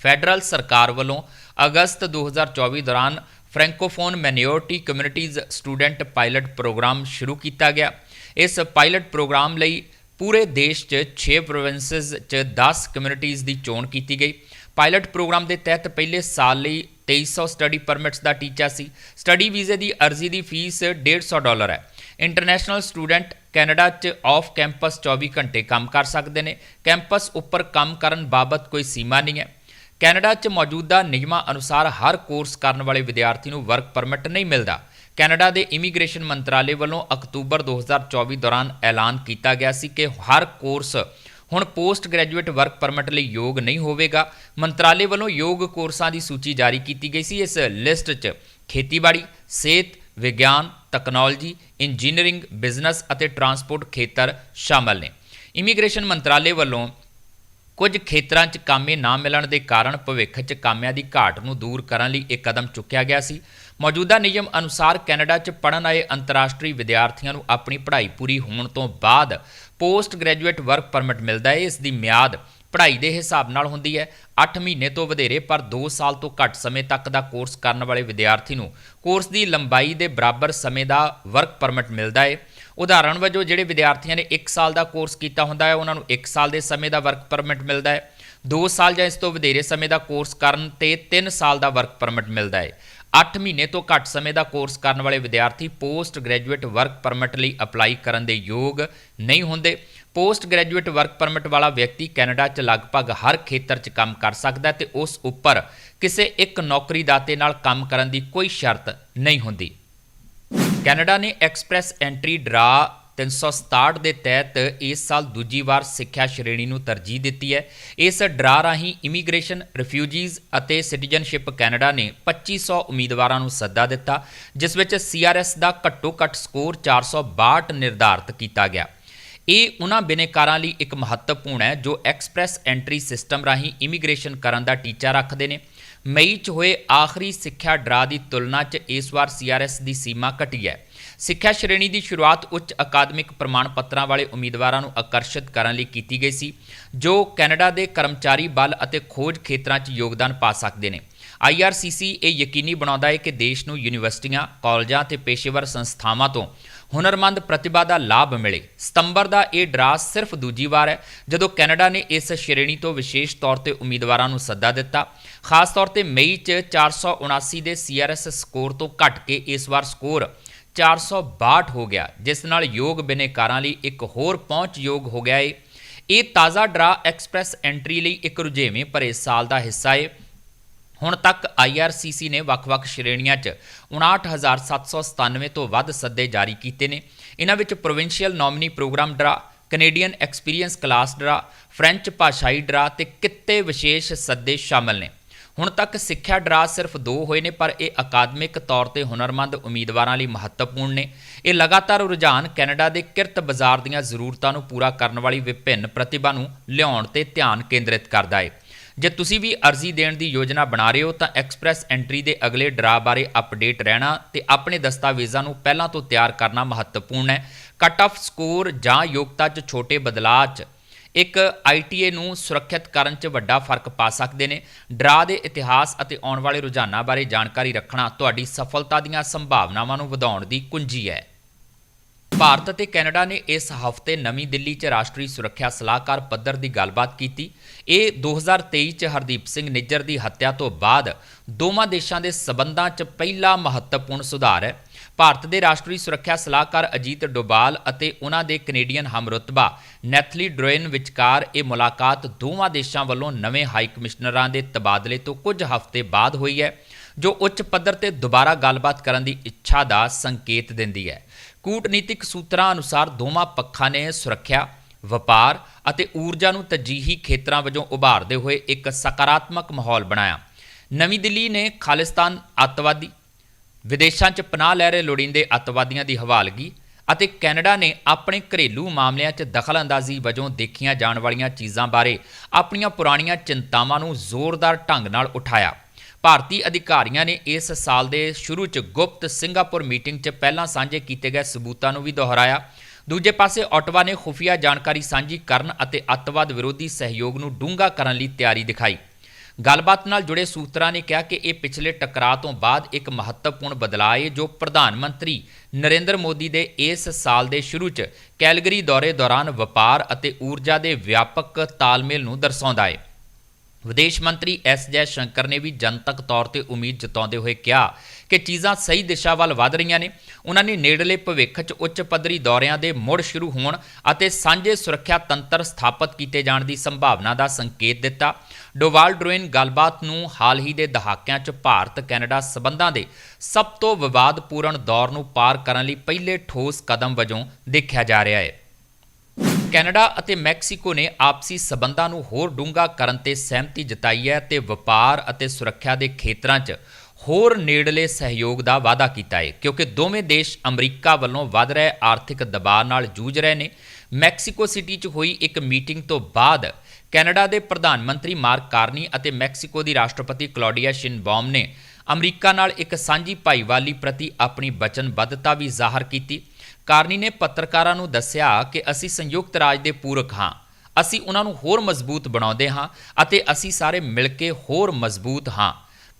ਫੈਡਰਲ ਸਰਕਾਰ ਵੱਲੋਂ ਅਗਸਤ 2024 ਦੌਰਾਨ Francophone minority communities student pilot program ਸ਼ੁਰੂ ਕੀਤਾ ਗਿਆ। ਇਸ ਪਾਇਲਟ ਪ੍ਰੋਗਰਾਮ ਲਈ ਪੂਰੇ ਦੇਸ਼ 'ਚ 6 ਪ੍ਰੋਵਿੰਸਸ 'ਚ 10 ਕਮਿਊਨਿਟੀਜ਼ ਦੀ ਚੋਣ ਕੀਤੀ ਗਈ। ਪਾਇਲਟ ਪ੍ਰੋਗਰਾਮ ਦੇ ਤਹਿਤ ਪਹਿਲੇ ਸਾਲ ਲਈ 2300 ਸਟੱਡੀ ਪਰਮਿਟਸ ਦਾ ਟੀਚਾ ਸੀ। ਸਟੱਡੀ ਵੀਜ਼ੇ ਦੀ ਅਰਜ਼ੀ ਦੀ ਫੀਸ 150 ਡਾਲਰ ਹੈ। ਇੰਟਰਨੈਸ਼ਨਲ ਸਟੂਡੈਂਟ ਕੈਨੇਡਾ 'ਚ ਆਫ ਕੈਂਪਸ 24 ਘੰਟੇ ਕੰਮ ਕਰ ਸਕਦੇ ਨੇ। ਕੈਂਪਸ ਉੱਪਰ ਕੰਮ ਕਰਨ ਬਾਬਤ ਕੋਈ ਸੀਮਾ ਨਹੀਂ ਹੈ। ਕੈਨੇਡਾ 'ਚ ਮੌਜੂਦਾ ਨਿਯਮਾਂ ਅਨੁਸਾਰ ਹਰ ਕੋਰਸ ਕਰਨ ਵਾਲੇ ਵਿਦਿਆਰਥੀ ਨੂੰ ਵਰਕ ਪਰਮਿਟ ਨਹੀਂ ਮਿਲਦਾ। ਕੈਨੇਡਾ ਦੇ ਇਮੀਗ੍ਰੇਸ਼ਨ ਮੰਤਰਾਲੇ ਵੱਲੋਂ ਅਕਤੂਬਰ 2024 ਦੌਰਾਨ ਐਲਾਨ ਕੀਤਾ ਗਿਆ ਸੀ ਕਿ ਹਰ ਕੋਰਸ ਹੁਣ ਪੋਸਟ ਗ੍ਰੈਜੂਏਟ ਵਰਕ ਪਰਮਿਟ ਲਈ ਯੋਗ ਨਹੀਂ ਹੋਵੇਗਾ। ਮੰਤਰਾਲੇ ਵੱਲੋਂ ਯੋਗ ਕੋਰਸਾਂ ਦੀ ਸੂਚੀ ਜਾਰੀ ਕੀਤੀ ਗਈ ਸੀ। ਇਸ ਲਿਸਟ 'ਚ ਖੇਤੀਬਾੜੀ, ਸਿਹਤ, ਵਿਗਿਆਨ, ਤਕਨਾਲੋਜੀ, ਇੰਜੀਨੀਅਰਿੰਗ, ਬਿਜ਼ਨਸ ਅਤੇ ਟਰਾਂਸਪੋਰਟ ਖੇਤਰ ਸ਼ਾਮਲ ਨੇ। ਇਮੀਗ੍ਰੇਸ਼ਨ ਮੰਤਰਾਲੇ ਵੱਲੋਂ ਕੁਝ ਖੇਤਰਾਂ 'ਚ ਕਾਮੇ ਨਾ ਮਿਲਣ ਦੇ ਕਾਰਨ ਭਵਿੱਖ 'ਚ ਕਾਮਿਆਂ ਦੀ ਘਾਟ ਨੂੰ ਦੂਰ ਕਰਨ ਲਈ ਇਹ ਕਦਮ ਚੁੱਕਿਆ ਗਿਆ ਸੀ। ਮੌਜੂਦਾ ਨਿਯਮ ਅਨੁਸਾਰ ਕੈਨੇਡਾ 'ਚ ਪੜਨ ਆਏ ਅੰਤਰਰਾਸ਼ਟਰੀ ਵਿਦਿਆਰਥੀਆਂ ਨੂੰ ਆਪਣੀ ਪੜ੍ਹਾਈ ਪੂਰੀ ਹੋਣ ਤੋਂ ਬਾਅਦ ਪੋਸਟ ਗ੍ਰੈਜੂਏਟ ਵਰਕ ਪਰਮਿਟ ਮਿਲਦਾ ਹੈ। ਇਸ ਦੀ ਮਿਆਦ ਪੜ੍ਹਾਈ ਦੇ ਹਿਸਾਬ ਨਾਲ ਹੁੰਦੀ ਹੈ। 8 ਮਹੀਨੇ ਤੋਂ ਵਧੇਰੇ ਪਰ 2 ਸਾਲ ਤੋਂ ਘੱਟ ਸਮੇਂ ਤੱਕ ਦਾ ਕੋਰਸ ਕਰਨ ਵਾਲੇ ਵਿਦਿਆਰਥੀ ਨੂੰ ਕੋਰਸ ਦੀ ਲੰਬਾਈ ਦੇ ਬਰਾਬਰ ਸਮੇਂ ਦਾ ਵਰਕ ਪਰਮਿਟ ਮਿਲਦਾ ਹੈ। ਉਦਾਹਰਣ ਵਜੋਂ ਜਿਹੜੇ ਵਿਦਿਆਰਥੀਆਂ ਨੇ 1 ਸਾਲ ਦਾ ਕੋਰਸ ਕੀਤਾ ਹੁੰਦਾ ਹੈ, ਉਹਨਾਂ ਨੂੰ 1 ਸਾਲ ਦੇ ਸਮੇਂ ਦਾ ਵਰਕ ਪਰਮਿਟ ਮਿਲਦਾ ਹੈ। 2 ਸਾਲ ਜਾਂ ਇਸ ਤੋਂ ਵਧੇਰੇ ਸਮੇਂ ਦਾ ਕੋਰਸ ਕਰਨ ਤੇ 3 ਸਾਲ ਦਾ ਵਰਕ ਪਰਮਿਟ ਮਿਲਦਾ ਹੈ। 8 ਮਹੀਨੇ ਤੋਂ ਘੱਟ ਸਮੇਂ ਦਾ ਕੋਰਸ ਕਰਨ ਵਾਲੇ ਵਿਦਿਆਰਥੀ ਪੋਸਟ ਗ੍ਰੈਜੂਏਟ ਵਰਕ ਪਰਮਿਟ ਲਈ ਅਪਲਾਈ ਕਰਨ ਦੇ ਯੋਗ ਨਹੀਂ ਹੁੰਦੇ। ਪੋਸਟ ਗ੍ਰੈਜੂਏਟ ਵਰਕ ਪਰਮਿਟ ਵਾਲਾ ਵਿਅਕਤੀ ਕੈਨੇਡਾ 'ਚ ਲਗਭਗ ਹਰ ਖੇਤਰ 'ਚ ਕੰਮ ਕਰ ਸਕਦਾ ਹੈ ਤੇ ਉਸ ਉੱਪਰ ਕਿਸੇ ਇੱਕ ਨੌਕਰੀਦਾਤੇ ਨਾਲ ਕੰਮ ਕਰਨ ਦੀ ਕੋਈ ਸ਼ਰਤ ਨਹੀਂ ਹੁੰਦੀ। ਕੈਨੇਡਾ ਨੇ ਐਕਸਪ੍ਰੈਸ ਐਂਟਰੀ ਡਰਾ 367 ਦੇ ਤਹਿਤ ਇਸ ਸਾਲ ਦੂਜੀ ਵਾਰ ਸਿੱਖਿਆ ਸ਼੍ਰੇਣੀ ਨੂੰ ਤਰਜੀਹ ਦਿੱਤੀ ਹੈ। ਇਸ ਡਰਾ ਰਾਹੀਂ ਇਮੀਗ੍ਰੇਸ਼ਨ, ਰਿਫਿਊਜੀਜ਼ ਅਤੇ ਸਿਟੀਜ਼ਨਸ਼ਿਪ ਕੈਨੇਡਾ ਨੇ 2500 ਉਮੀਦਵਾਰਾਂ ਨੂੰ ਸੱਦਾ ਦਿੱਤਾ, ਜਿਸ ਵਿੱਚ ਸੀਆਰਐਸ ਦਾ ਘੱਟੋ ਘੱਟ ਸਕੋਰ 462 ਨਿਰਧਾਰਤ ਕੀਤਾ ਗਿਆ। ਇਹ ਉਹਨਾਂ ਬਿਨੇਕਾਰਾਂ ਲਈ ਇੱਕ ਮਹੱਤਵਪੂਰਨ ਹੈ, ਜੋ ਐਕਸਪ੍ਰੈਸ ਐਂਟਰੀ ਸਿਸਟਮ ਰਾਹੀਂ ਇਮੀਗ੍ਰੇਸ਼ਨ ਕਰਨ ਦਾ ਟੀਚਾ ਰੱਖਦੇ ਨੇ। ਮਈ 'ਚ ਹੋਏ ਆਖਰੀ ਸਿੱਖਿਆ ਡਰਾ ਦੀ ਤੁਲਨਾ 'ਚ ਇਸ ਵਾਰ ਸੀਆਰਐਸ ਦੀ ਸੀਮਾ ਘਟੀ ਹੈ। ਸਿੱਖਿਆ ਸ਼੍ਰੇਣੀ ਦੀ ਸ਼ੁਰੂਆਤ ਉੱਚ ਅਕਾਦਮਿਕ ਪ੍ਰਮਾਣ ਪੱਤਰਾਂ ਵਾਲੇ ਉਮੀਦਵਾਰਾਂ ਨੂੰ ਆਕਰਸ਼ਿਤ ਕਰਨ ਲਈ ਕੀਤੀ ਗਈ ਸੀ, ਜੋ ਕੈਨੇਡਾ ਦੇ ਕਰਮਚਾਰੀ ਬਲ ਅਤੇ ਖੋਜ ਖੇਤਰਾਂ 'ਚ ਯੋਗਦਾਨ ਪਾ ਸਕਦੇ ਨੇ। IRCC ਇਹ ਯਕੀਨੀ ਬਣਾਉਂਦਾ ਹੈ ਕਿ ਦੇਸ਼ ਨੂੰ ਯੂਨੀਵਰਸਿਟੀਆਂ, ਕਾਲਜਾਂ ਤੇ ਪੇਸ਼ੇਵਰ ਸੰਸਥਾਵਾਂ ਤੋਂ ਹੁਨਰਮੰਦ ਪ੍ਰਤਿਭਾ ਦਾ ਲਾਭ ਮਿਲੇ। ਸਤੰਬਰ ਦਾ ਇਹ ਡਰਾ ਸਿਰਫ ਦੂਜੀ ਵਾਰ ਹੈ, ਜਦੋਂ ਕੈਨੇਡਾ ਨੇ ਇਸ ਸ਼੍ਰੇਣੀ ਤੋਂ ਵਿਸ਼ੇਸ਼ ਤੌਰ ਤੇ ਉਮੀਦਵਾਰਾਂ ਨੂੰ ਸੱਦਾ ਦਿੱਤਾ। ਖਾਸ ਤੌਰ ਤੇ ਮਈ 'ਚ 479 ਦੇ CRS ਸਕੋਰ ਤੋਂ ਘਟ ਕੇ ਇਸ ਵਾਰ ਸਕੋਰ 462 ਹੋ ਗਿਆ, ਜਿਸ ਨਾਲ ਯੋਗ ਬਿਨੇਕਾਰਾਂ ਲਈ ਇੱਕ ਹੋਰ ਪਹੁੰਚ ਯੋਗ ਹੋ ਗਿਆ ਏ। ਇਹ ਤਾਜ਼ਾ ਡਰਾ ਐਕਸਪ੍ਰੈਸ ਐਂਟਰੀ ਲਈ ਇੱਕ ਰੁਝੇਵੇਂ ਭਰੇ ਸਾਲ ਦਾ ਹਿੱਸਾ ਏ। ਹੁਣ ਤੱਕ IRCC ਨੇ ਵੱਖ-ਵੱਖ ਸ਼੍ਰੇਣੀਆਂ 'ਚ 59797 ਤੋਂ ਵੱਧ ਸੱਦੇ ਜਾਰੀ ਕੀਤੇ ਨੇ। ਇਹਨਾਂ ਵਿੱਚ Provincial Nominee Program draw, Canadian Experience Class draw, French ਭਾਸ਼ਾਈ ਡਰਾ ਤੇ ਕਿੱਤੇ ਵਿਸ਼ੇਸ਼ ਸੱਦੇ ਸ਼ਾਮਲ ਨੇ। ਹੁਣ ਤੱਕ ਸਿੱਖਿਆ ਡਰਾ ਸਿਰਫ ਦੋ ਹੋਏ ਨੇ, ਪਰ ਇਹ ਅਕਾਦਮਿਕ ਤੌਰ ਤੇ ਹੁਨਰਮੰਦ ਉਮੀਦਵਾਰਾਂ ਲਈ ਮਹੱਤਵਪੂਰਨ ਨੇ। ਇਹ ਲਗਾਤਾਰ ਰੁਝਾਨ ਕੈਨੇਡਾ ਦੇ ਕਿਰਤ ਬਾਜ਼ਾਰ ਦੀਆਂ ਜ਼ਰੂਰਤਾਂ ਨੂੰ ਪੂਰਾ ਕਰਨ ਵਾਲੀ ਵਿਭਿੰਨ ਪ੍ਰਤਿਭਾ ਨੂੰ ਲਿਆਉਣ ਤੇ ਧਿਆਨ ਕੇਂਦਰਿਤ ਕਰਦਾ ਹੈ ਜੇ ਤੁਸੀਂ ਵੀ ਅਰਜ਼ੀ ਦੇਣ ਦੀ ਯੋਜਨਾ ਬਣਾ ਰਹੇ ਹੋ, ਤਾਂ ਐਕਸਪ੍ਰੈਸ ਐਂਟਰੀ ਦੇ ਅਗਲੇ ਡਰਾ ਬਾਰੇ ਅਪਡੇਟ ਰਹਿਣਾ ਤੇ ਆਪਣੇ ਦਸਤਾਵੇਜ਼ਾਂ ਨੂੰ ਪਹਿਲਾਂ ਤੋਂ ਤਿਆਰ ਕਰਨਾ ਮਹੱਤਵਪੂਰਨ ਹੈ। ਕੱਟ ਆਫ ਸਕੋਰ ਜਾਂ ਯੋਗਤਾ 'ਚ ਛੋਟੇ ਬਦਲਾਅ 'ਚ ਇੱਕ ਆਈਟੀਏ ਨੂੰ ਸੁਰੱਖਿਅਤ ਕਰਨ 'ਚ ਵੱਡਾ ਫ਼ਰਕ ਪਾ ਸਕਦੇ ਨੇ। ਡਰਾ ਦੇ ਇਤਿਹਾਸ ਅਤੇ ਆਉਣ ਵਾਲੇ ਰੁਝਾਨਾਂ ਬਾਰੇ ਜਾਣਕਾਰੀ ਰੱਖਣਾ ਤੁਹਾਡੀ ਸਫਲਤਾ ਦੀਆਂ ਸੰਭਾਵਨਾਵਾਂ ਨੂੰ ਵਧਾਉਣ ਦੀ ਕੁੰਜੀ ਹੈ। ਭਾਰਤ ਅਤੇ ਕੈਨੇਡਾ ਨੇ ਇਸ ਹਫ਼ਤੇ ਨਵੀਂ ਦਿੱਲੀ 'ਚ ਰਾਸ਼ਟਰੀ ਸੁਰੱਖਿਆ ਸਲਾਹਕਾਰ ਪੱਧਰ ਦੀ ਗੱਲਬਾਤ ਕੀਤੀ। ਇਹ 2023 'ਚ ਹਰਦੀਪ ਸਿੰਘ ਨਿੱਜਰ ਦੀ ਹੱਤਿਆ ਤੋਂ ਬਾਅਦ ਦੋਵਾਂ ਦੇਸ਼ਾਂ ਦੇ ਸਬੰਧਾਂ 'ਚ ਪਹਿਲਾ ਮਹੱਤਵਪੂਰਨ ਸੁਧਾਰ ਹੈ। ਭਾਰਤ ਦੇ ਰਾਸ਼ਟਰੀ ਸੁਰੱਖਿਆ ਸਲਾਹਕਾਰ ਅਜੀਤ ਡੋਬਾਲ ਅਤੇ ਉਹਨਾਂ ਦੇ ਕੈਨੇਡੀਅਨ ਹਮਰੁਤਬਾ ਨੈਥਲੀ ਡਰੋਇਨ ਵਿਚਕਾਰ ਇਹ ਮੁਲਾਕਾਤ ਦੋਵਾਂ ਦੇਸ਼ਾਂ ਵੱਲੋਂ ਨਵੇਂ ਹਾਈ ਕਮਿਸ਼ਨਰਾਂ ਦੇ ਤਬਾਦਲੇ ਤੋਂ ਕੁਝ ਹਫ਼ਤੇ ਬਾਅਦ ਹੋਈ ਹੈ, ਜੋ ਉੱਚ ਪੱਧਰ ਤੇ ਦੁਬਾਰਾ ਗੱਲਬਾਤ ਕਰਨ ਦੀ ਇੱਛਾ ਦਾ ਸੰਕੇਤ ਦਿੰਦੀ ਹੈ। ਕੂਟਨੀਤਿਕ ਸੂਤਰਾਂ ਅਨੁਸਾਰ ਦੋਵਾਂ ਪੱਖਾਂ ਨੇ ਸੁਰੱਖਿਆ, ਵਪਾਰ ਅਤੇ ਊਰਜਾ ਨੂੰ ਤਜੀਹੀ ਖੇਤਰਾਂ ਵਜੋਂ ਉਭਾਰਦੇ ਹੋਏ ਇੱਕ ਸਕਾਰਾਤਮਕ ਮਾਹੌਲ ਬਣਾਇਆ। ਨਵੀਂ ਦਿੱਲੀ ਨੇ ਖਾਲਿਸਤਾਨ ਅੱਤਵਾਦੀ, ਵਿਦੇਸ਼ਾਂ 'ਚ ਪਨਾਹ ਲੈ ਰਹੇ ਲੋੜੀਂਦੇ ਅੱਤਵਾਦੀਆਂ ਦੀ ਹਵਾਲਗੀ ਅਤੇ ਕੈਨੇਡਾ ਨੇ ਆਪਣੇ ਘਰੇਲੂ ਮਾਮਲਿਆਂ 'ਚ ਦਖਲਅੰਦਾਜ਼ੀ ਵਜੋਂ ਦੇਖੀਆਂ ਜਾਣ ਵਾਲੀਆਂ ਚੀਜ਼ਾਂ ਬਾਰੇ ਆਪਣੀਆਂ ਪੁਰਾਣੀਆਂ ਚਿੰਤਾਵਾਂ ਨੂੰ ਜ਼ੋਰਦਾਰ ਢੰਗ ਨਾਲ ਉਠਾਇਆ। ਭਾਰਤੀ ਅਧਿਕਾਰੀਆਂ ਨੇ ਇਸ ਸਾਲ ਦੇ ਸ਼ੁਰੂ 'ਚ ਗੁਪਤ ਸਿੰਗਾਪੁਰ ਮੀਟਿੰਗ 'ਚ ਪਹਿਲਾਂ ਸਾਂਝੇ ਕੀਤੇ ਗਏ ਸਬੂਤਾਂ ਨੂੰ ਵੀ ਦੁਹਰਾਇਆ। ਦੂਜੇ ਪਾਸੇ ਆਟਵਾ ਨੇ ਖੁਫੀਆ ਜਾਣਕਾਰੀ ਸਾਂਝੀ ਕਰਨ ਅਤੇ ਅੱਤਵਾਦ ਵਿਰੋਧੀ ਸਹਿਯੋਗ ਨੂੰ ਡੂੰਘਾ ਕਰਨ ਲਈ ਤਿਆਰੀ ਦਿਖਾਈ। ਗੱਲਬਾਤ ਨਾਲ ਜੁੜੇ ਸੂਤਰਾਂ ਨੇ ਕਿਹਾ ਕਿ ਇਹ ਪਿਛਲੇ ਟਕਰਾਅ ਤੋਂ ਬਾਅਦ ਇੱਕ ਮਹੱਤਵਪੂਰਨ ਬਦਲਾਅ ਹੈ ਜੋ ਪ੍ਰਧਾਨ ਮੰਤਰੀ ਨਰਿੰਦਰ ਮੋਦੀ ਦੇ ਇਸ ਸਾਲ ਦੇ ਸ਼ੁਰੂ 'ਚ ਕੈਲਗਰੀ ਦੌਰੇ ਦੌਰਾਨ ਵਪਾਰ ਅਤੇ ਊਰਜਾ ਦੇ ਵਿਆਪਕ ਤਾਲਮੇਲ ਨੂੰ ਦਰਸਾਉਂਦਾ ਹੈ ਵਿਦੇਸ਼ ਮੰਤਰੀ ਐਸ ਜੈ ਸ਼ੰਕਰ ਨੇ ਵੀ ਜਨਤਕ ਤੌਰ ਤੇ ਉਮੀਦ ਜਤਾਉਂਦੇ ਹੋਏ ਕਿਹਾ ਕਿ ਚੀਜ਼ਾਂ ਸਹੀ ਦਿਸ਼ਾ ਵੱਲ ਵਧ ਰਹੀਆਂ ਨੇ। ਉਹਨਾਂ ਨੇ ਨੇੜਲੇ ਭਵਿੱਖ 'ਚ ਉੱਚ ਪੱਧਰੀ ਦੌਰਿਆਂ ਦੇ ਮੁੜ ਸ਼ੁਰੂ ਹੋਣ ਅਤੇ ਸਾਂਝੇ ਸੁਰੱਖਿਆ ਤੰਤਰ ਸਥਾਪਿਤ ਕੀਤੇ ਜਾਣ ਦੀ ਸੰਭਾਵਨਾ ਦਾ ਸੰਕੇਤ ਦਿੱਤਾ। ਡੋਵਾਲ ਡਰੋਇਨ ਗੱਲਬਾਤ ਨੂੰ ਹਾਲ ਹੀ ਦੇ ਦਹਾਕਿਆਂ 'ਚ ਭਾਰਤ ਕੈਨੇਡਾ ਸਬੰਧਾਂ ਦੇ ਸਭ ਤੋਂ ਵਿਵਾਦਪੂਰਨ ਦੌਰ ਨੂੰ ਪਾਰ ਕਰਨ ਲਈ ਪਹਿਲੇ ਠੋਸ ਕਦਮ ਵਜੋਂ ਦੇਖਿਆ ਜਾ ਰਿਹਾ ਹੈ। ਕੈਨੇਡਾ ਅਤੇ ਮੈਕਸੀਕੋ ਨੇ ਆਪਸੀ ਸਬੰਧਾਂ ਨੂੰ ਹੋਰ ਡੂੰਘਾ ਕਰਨ ਤੇ ਸਹਿਮਤੀ ਜਤਾਈ ਹੈ ਤੇ ਵਪਾਰ ਅਤੇ ਸੁਰੱਖਿਆ ਦੇ ਖੇਤਰਾਂ 'ਚ ਹੋਰ ਨੇੜਲੇ ਸਹਿਯੋਗ ਦਾ ਵਾਅਦਾ ਕੀਤਾ ਹੈ, ਕਿਉਂਕਿ ਦੋਵੇਂ ਦੇਸ਼ ਅਮਰੀਕਾ ਵੱਲੋਂ ਵੱਧ ਰਹੇ ਆਰਥਿਕ ਦਬਾਅ ਨਾਲ ਜੂਝ ਰਹੇ ਨੇ। ਮੈਕਸੀਕੋ ਸਿਟੀ 'ਚ ਹੋਈ ਇੱਕ ਮੀਟਿੰਗ ਤੋਂ ਬਾਅਦ ਕੈਨੇਡਾ ਦੇ ਪ੍ਰਧਾਨ ਮੰਤਰੀ ਮਾਰਕ ਕਾਰਨੀ ਅਤੇ ਮੈਕਸੀਕੋ ਦੀ ਰਾਸ਼ਟਰਪਤੀ ਕਲੌਡੀਆ ਸ਼ਿਨਬੌਮ ਨੇ ਅਮਰੀਕਾ ਨਾਲ ਇੱਕ ਸਾਂਝੀ ਭਾਈਵਾਲੀ ਪ੍ਰਤੀ ਆਪਣੀ ਵਚਨਬੱਧਤਾ ਵੀ ਜ਼ਾਹਰ ਕੀਤੀ। ਕਾਰਨੀ ਨੇ ਪੱਤਰਕਾਰਾਂ ਨੂੰ ਦੱਸਿਆ ਕਿ ਅਸੀਂ ਸੰਯੁਕਤ ਰਾਜ ਦੇ ਪੂਰਕ ਹਾਂ। ਅਸੀਂ ਉਹਨਾਂ ਨੂੰ ਹੋਰ ਮਜ਼ਬੂਤ ਬਣਾਉਂਦੇ ਹਾਂ ਅਤੇ ਅਸੀਂ ਸਾਰੇ ਮਿਲ ਕੇ ਹੋਰ ਮਜ਼ਬੂਤ ਹਾਂ।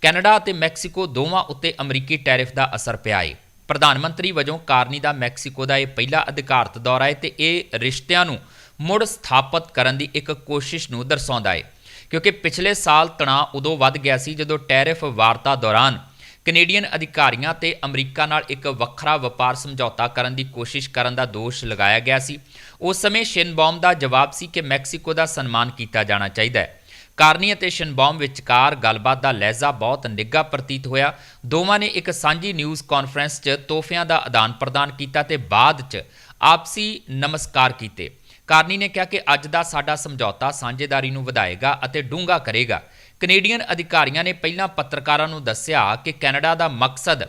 ਕੈਨੇਡਾ ਅਤੇ ਮੈਕਸੀਕੋ ਦੋਵਾਂ ਉੱਤੇ ਅਮਰੀਕੀ ਟੈਰਿਫ ਦਾ ਅਸਰ ਪਿਆ ਹੈ ਪ੍ਰਧਾਨ ਮੰਤਰੀ ਵਜੋਂ ਕਾਰਨੀ ਦਾ ਮੈਕਸੀਕੋ ਦਾ ਇਹ ਪਹਿਲਾ ਅਧਿਕਾਰਤ ਦੌਰਾ ਹੈ ਤੇ ਇਹ ਰਿਸ਼ਤਿਆਂ ਨੂੰ ਮੁੜ ਸਥਾਪਿਤ ਕਰਨ ਦੀ ਇੱਕ ਕੋਸ਼ਿਸ਼ ਨੂੰ ਦਰਸਾਉਂਦਾ ਹੈ ਕਿਉਂਕਿ ਪਿਛਲੇ ਸਾਲ ਤਣਾਅ ਉਦੋਂ ਵੱਧ ਗਿਆ ਸੀ ਜਦੋਂ ਟੈਰਿਫ ਵਾਰਤਾ ਦੌਰਾਨ ਕੈਨੇਡੀਅਨ ਅਧਿਕਾਰੀਆਂ ਤੇ ਅਮਰੀਕਾ ਨਾਲ ਇੱਕ ਵੱਖਰਾ ਵਪਾਰ ਸਮਝੌਤਾ ਕਰਨ ਦੀ ਕੋਸ਼ਿਸ਼ ਕਰਨ ਦਾ ਦੋਸ਼ ਲਗਾਇਆ ਗਿਆ ਸੀ। ਉਸ ਸਮੇਂ ਸ਼ਿਨਬੌਮ ਦਾ ਜਵਾਬ ਸੀ ਕਿ ਮੈਕਸੀਕੋ ਦਾ ਸਨਮਾਨ ਕੀਤਾ ਜਾਣਾ ਚਾਹੀਦਾ ਹੈ। ਕਾਰਨੀ ਅਤੇ ਸ਼ਿਨਬੌਮ ਵਿਚਕਾਰ ਗੱਲਬਾਤ ਦਾ ਲਹਿਜ਼ਾ ਬਹੁਤ ਨਿੱਘਾ ਪ੍ਰਤੀਤ ਹੋਇਆ। ਦੋਵਾਂ ਨੇ ਇੱਕ ਸਾਂਝੀ ਨਿਊਜ਼ ਕਾਨਫਰੰਸ 'ਚ ਤੋਹਫਿਆਂ ਦਾ ਆਦਾਨ ਪ੍ਰਦਾਨ ਕੀਤਾ ਤੇ ਬਾਅਦ 'ਚ ਆਪਸੀ ਨਮਸਕਾਰ ਕੀਤੇ। ਕਾਰਨੀ ਨੇ ਕਿਹਾ ਕਿ ਅੱਜ ਦਾ ਸਾਡਾ ਸਮਝੌਤਾ ਸਾਂਝੇਦਾਰੀ ਨੂੰ ਵਧਾਏਗਾ ਅਤੇ ਡੂੰਘਾ ਕਰੇਗਾ। ਕੈਨੇਡੀਅਨ ਅਧਿਕਾਰੀਆਂ ਨੇ ਪਹਿਲਾਂ ਪੱਤਰਕਾਰਾਂ ਨੂੰ ਦੱਸਿਆ ਕਿ ਕੈਨੇਡਾ ਦਾ ਮਕਸਦ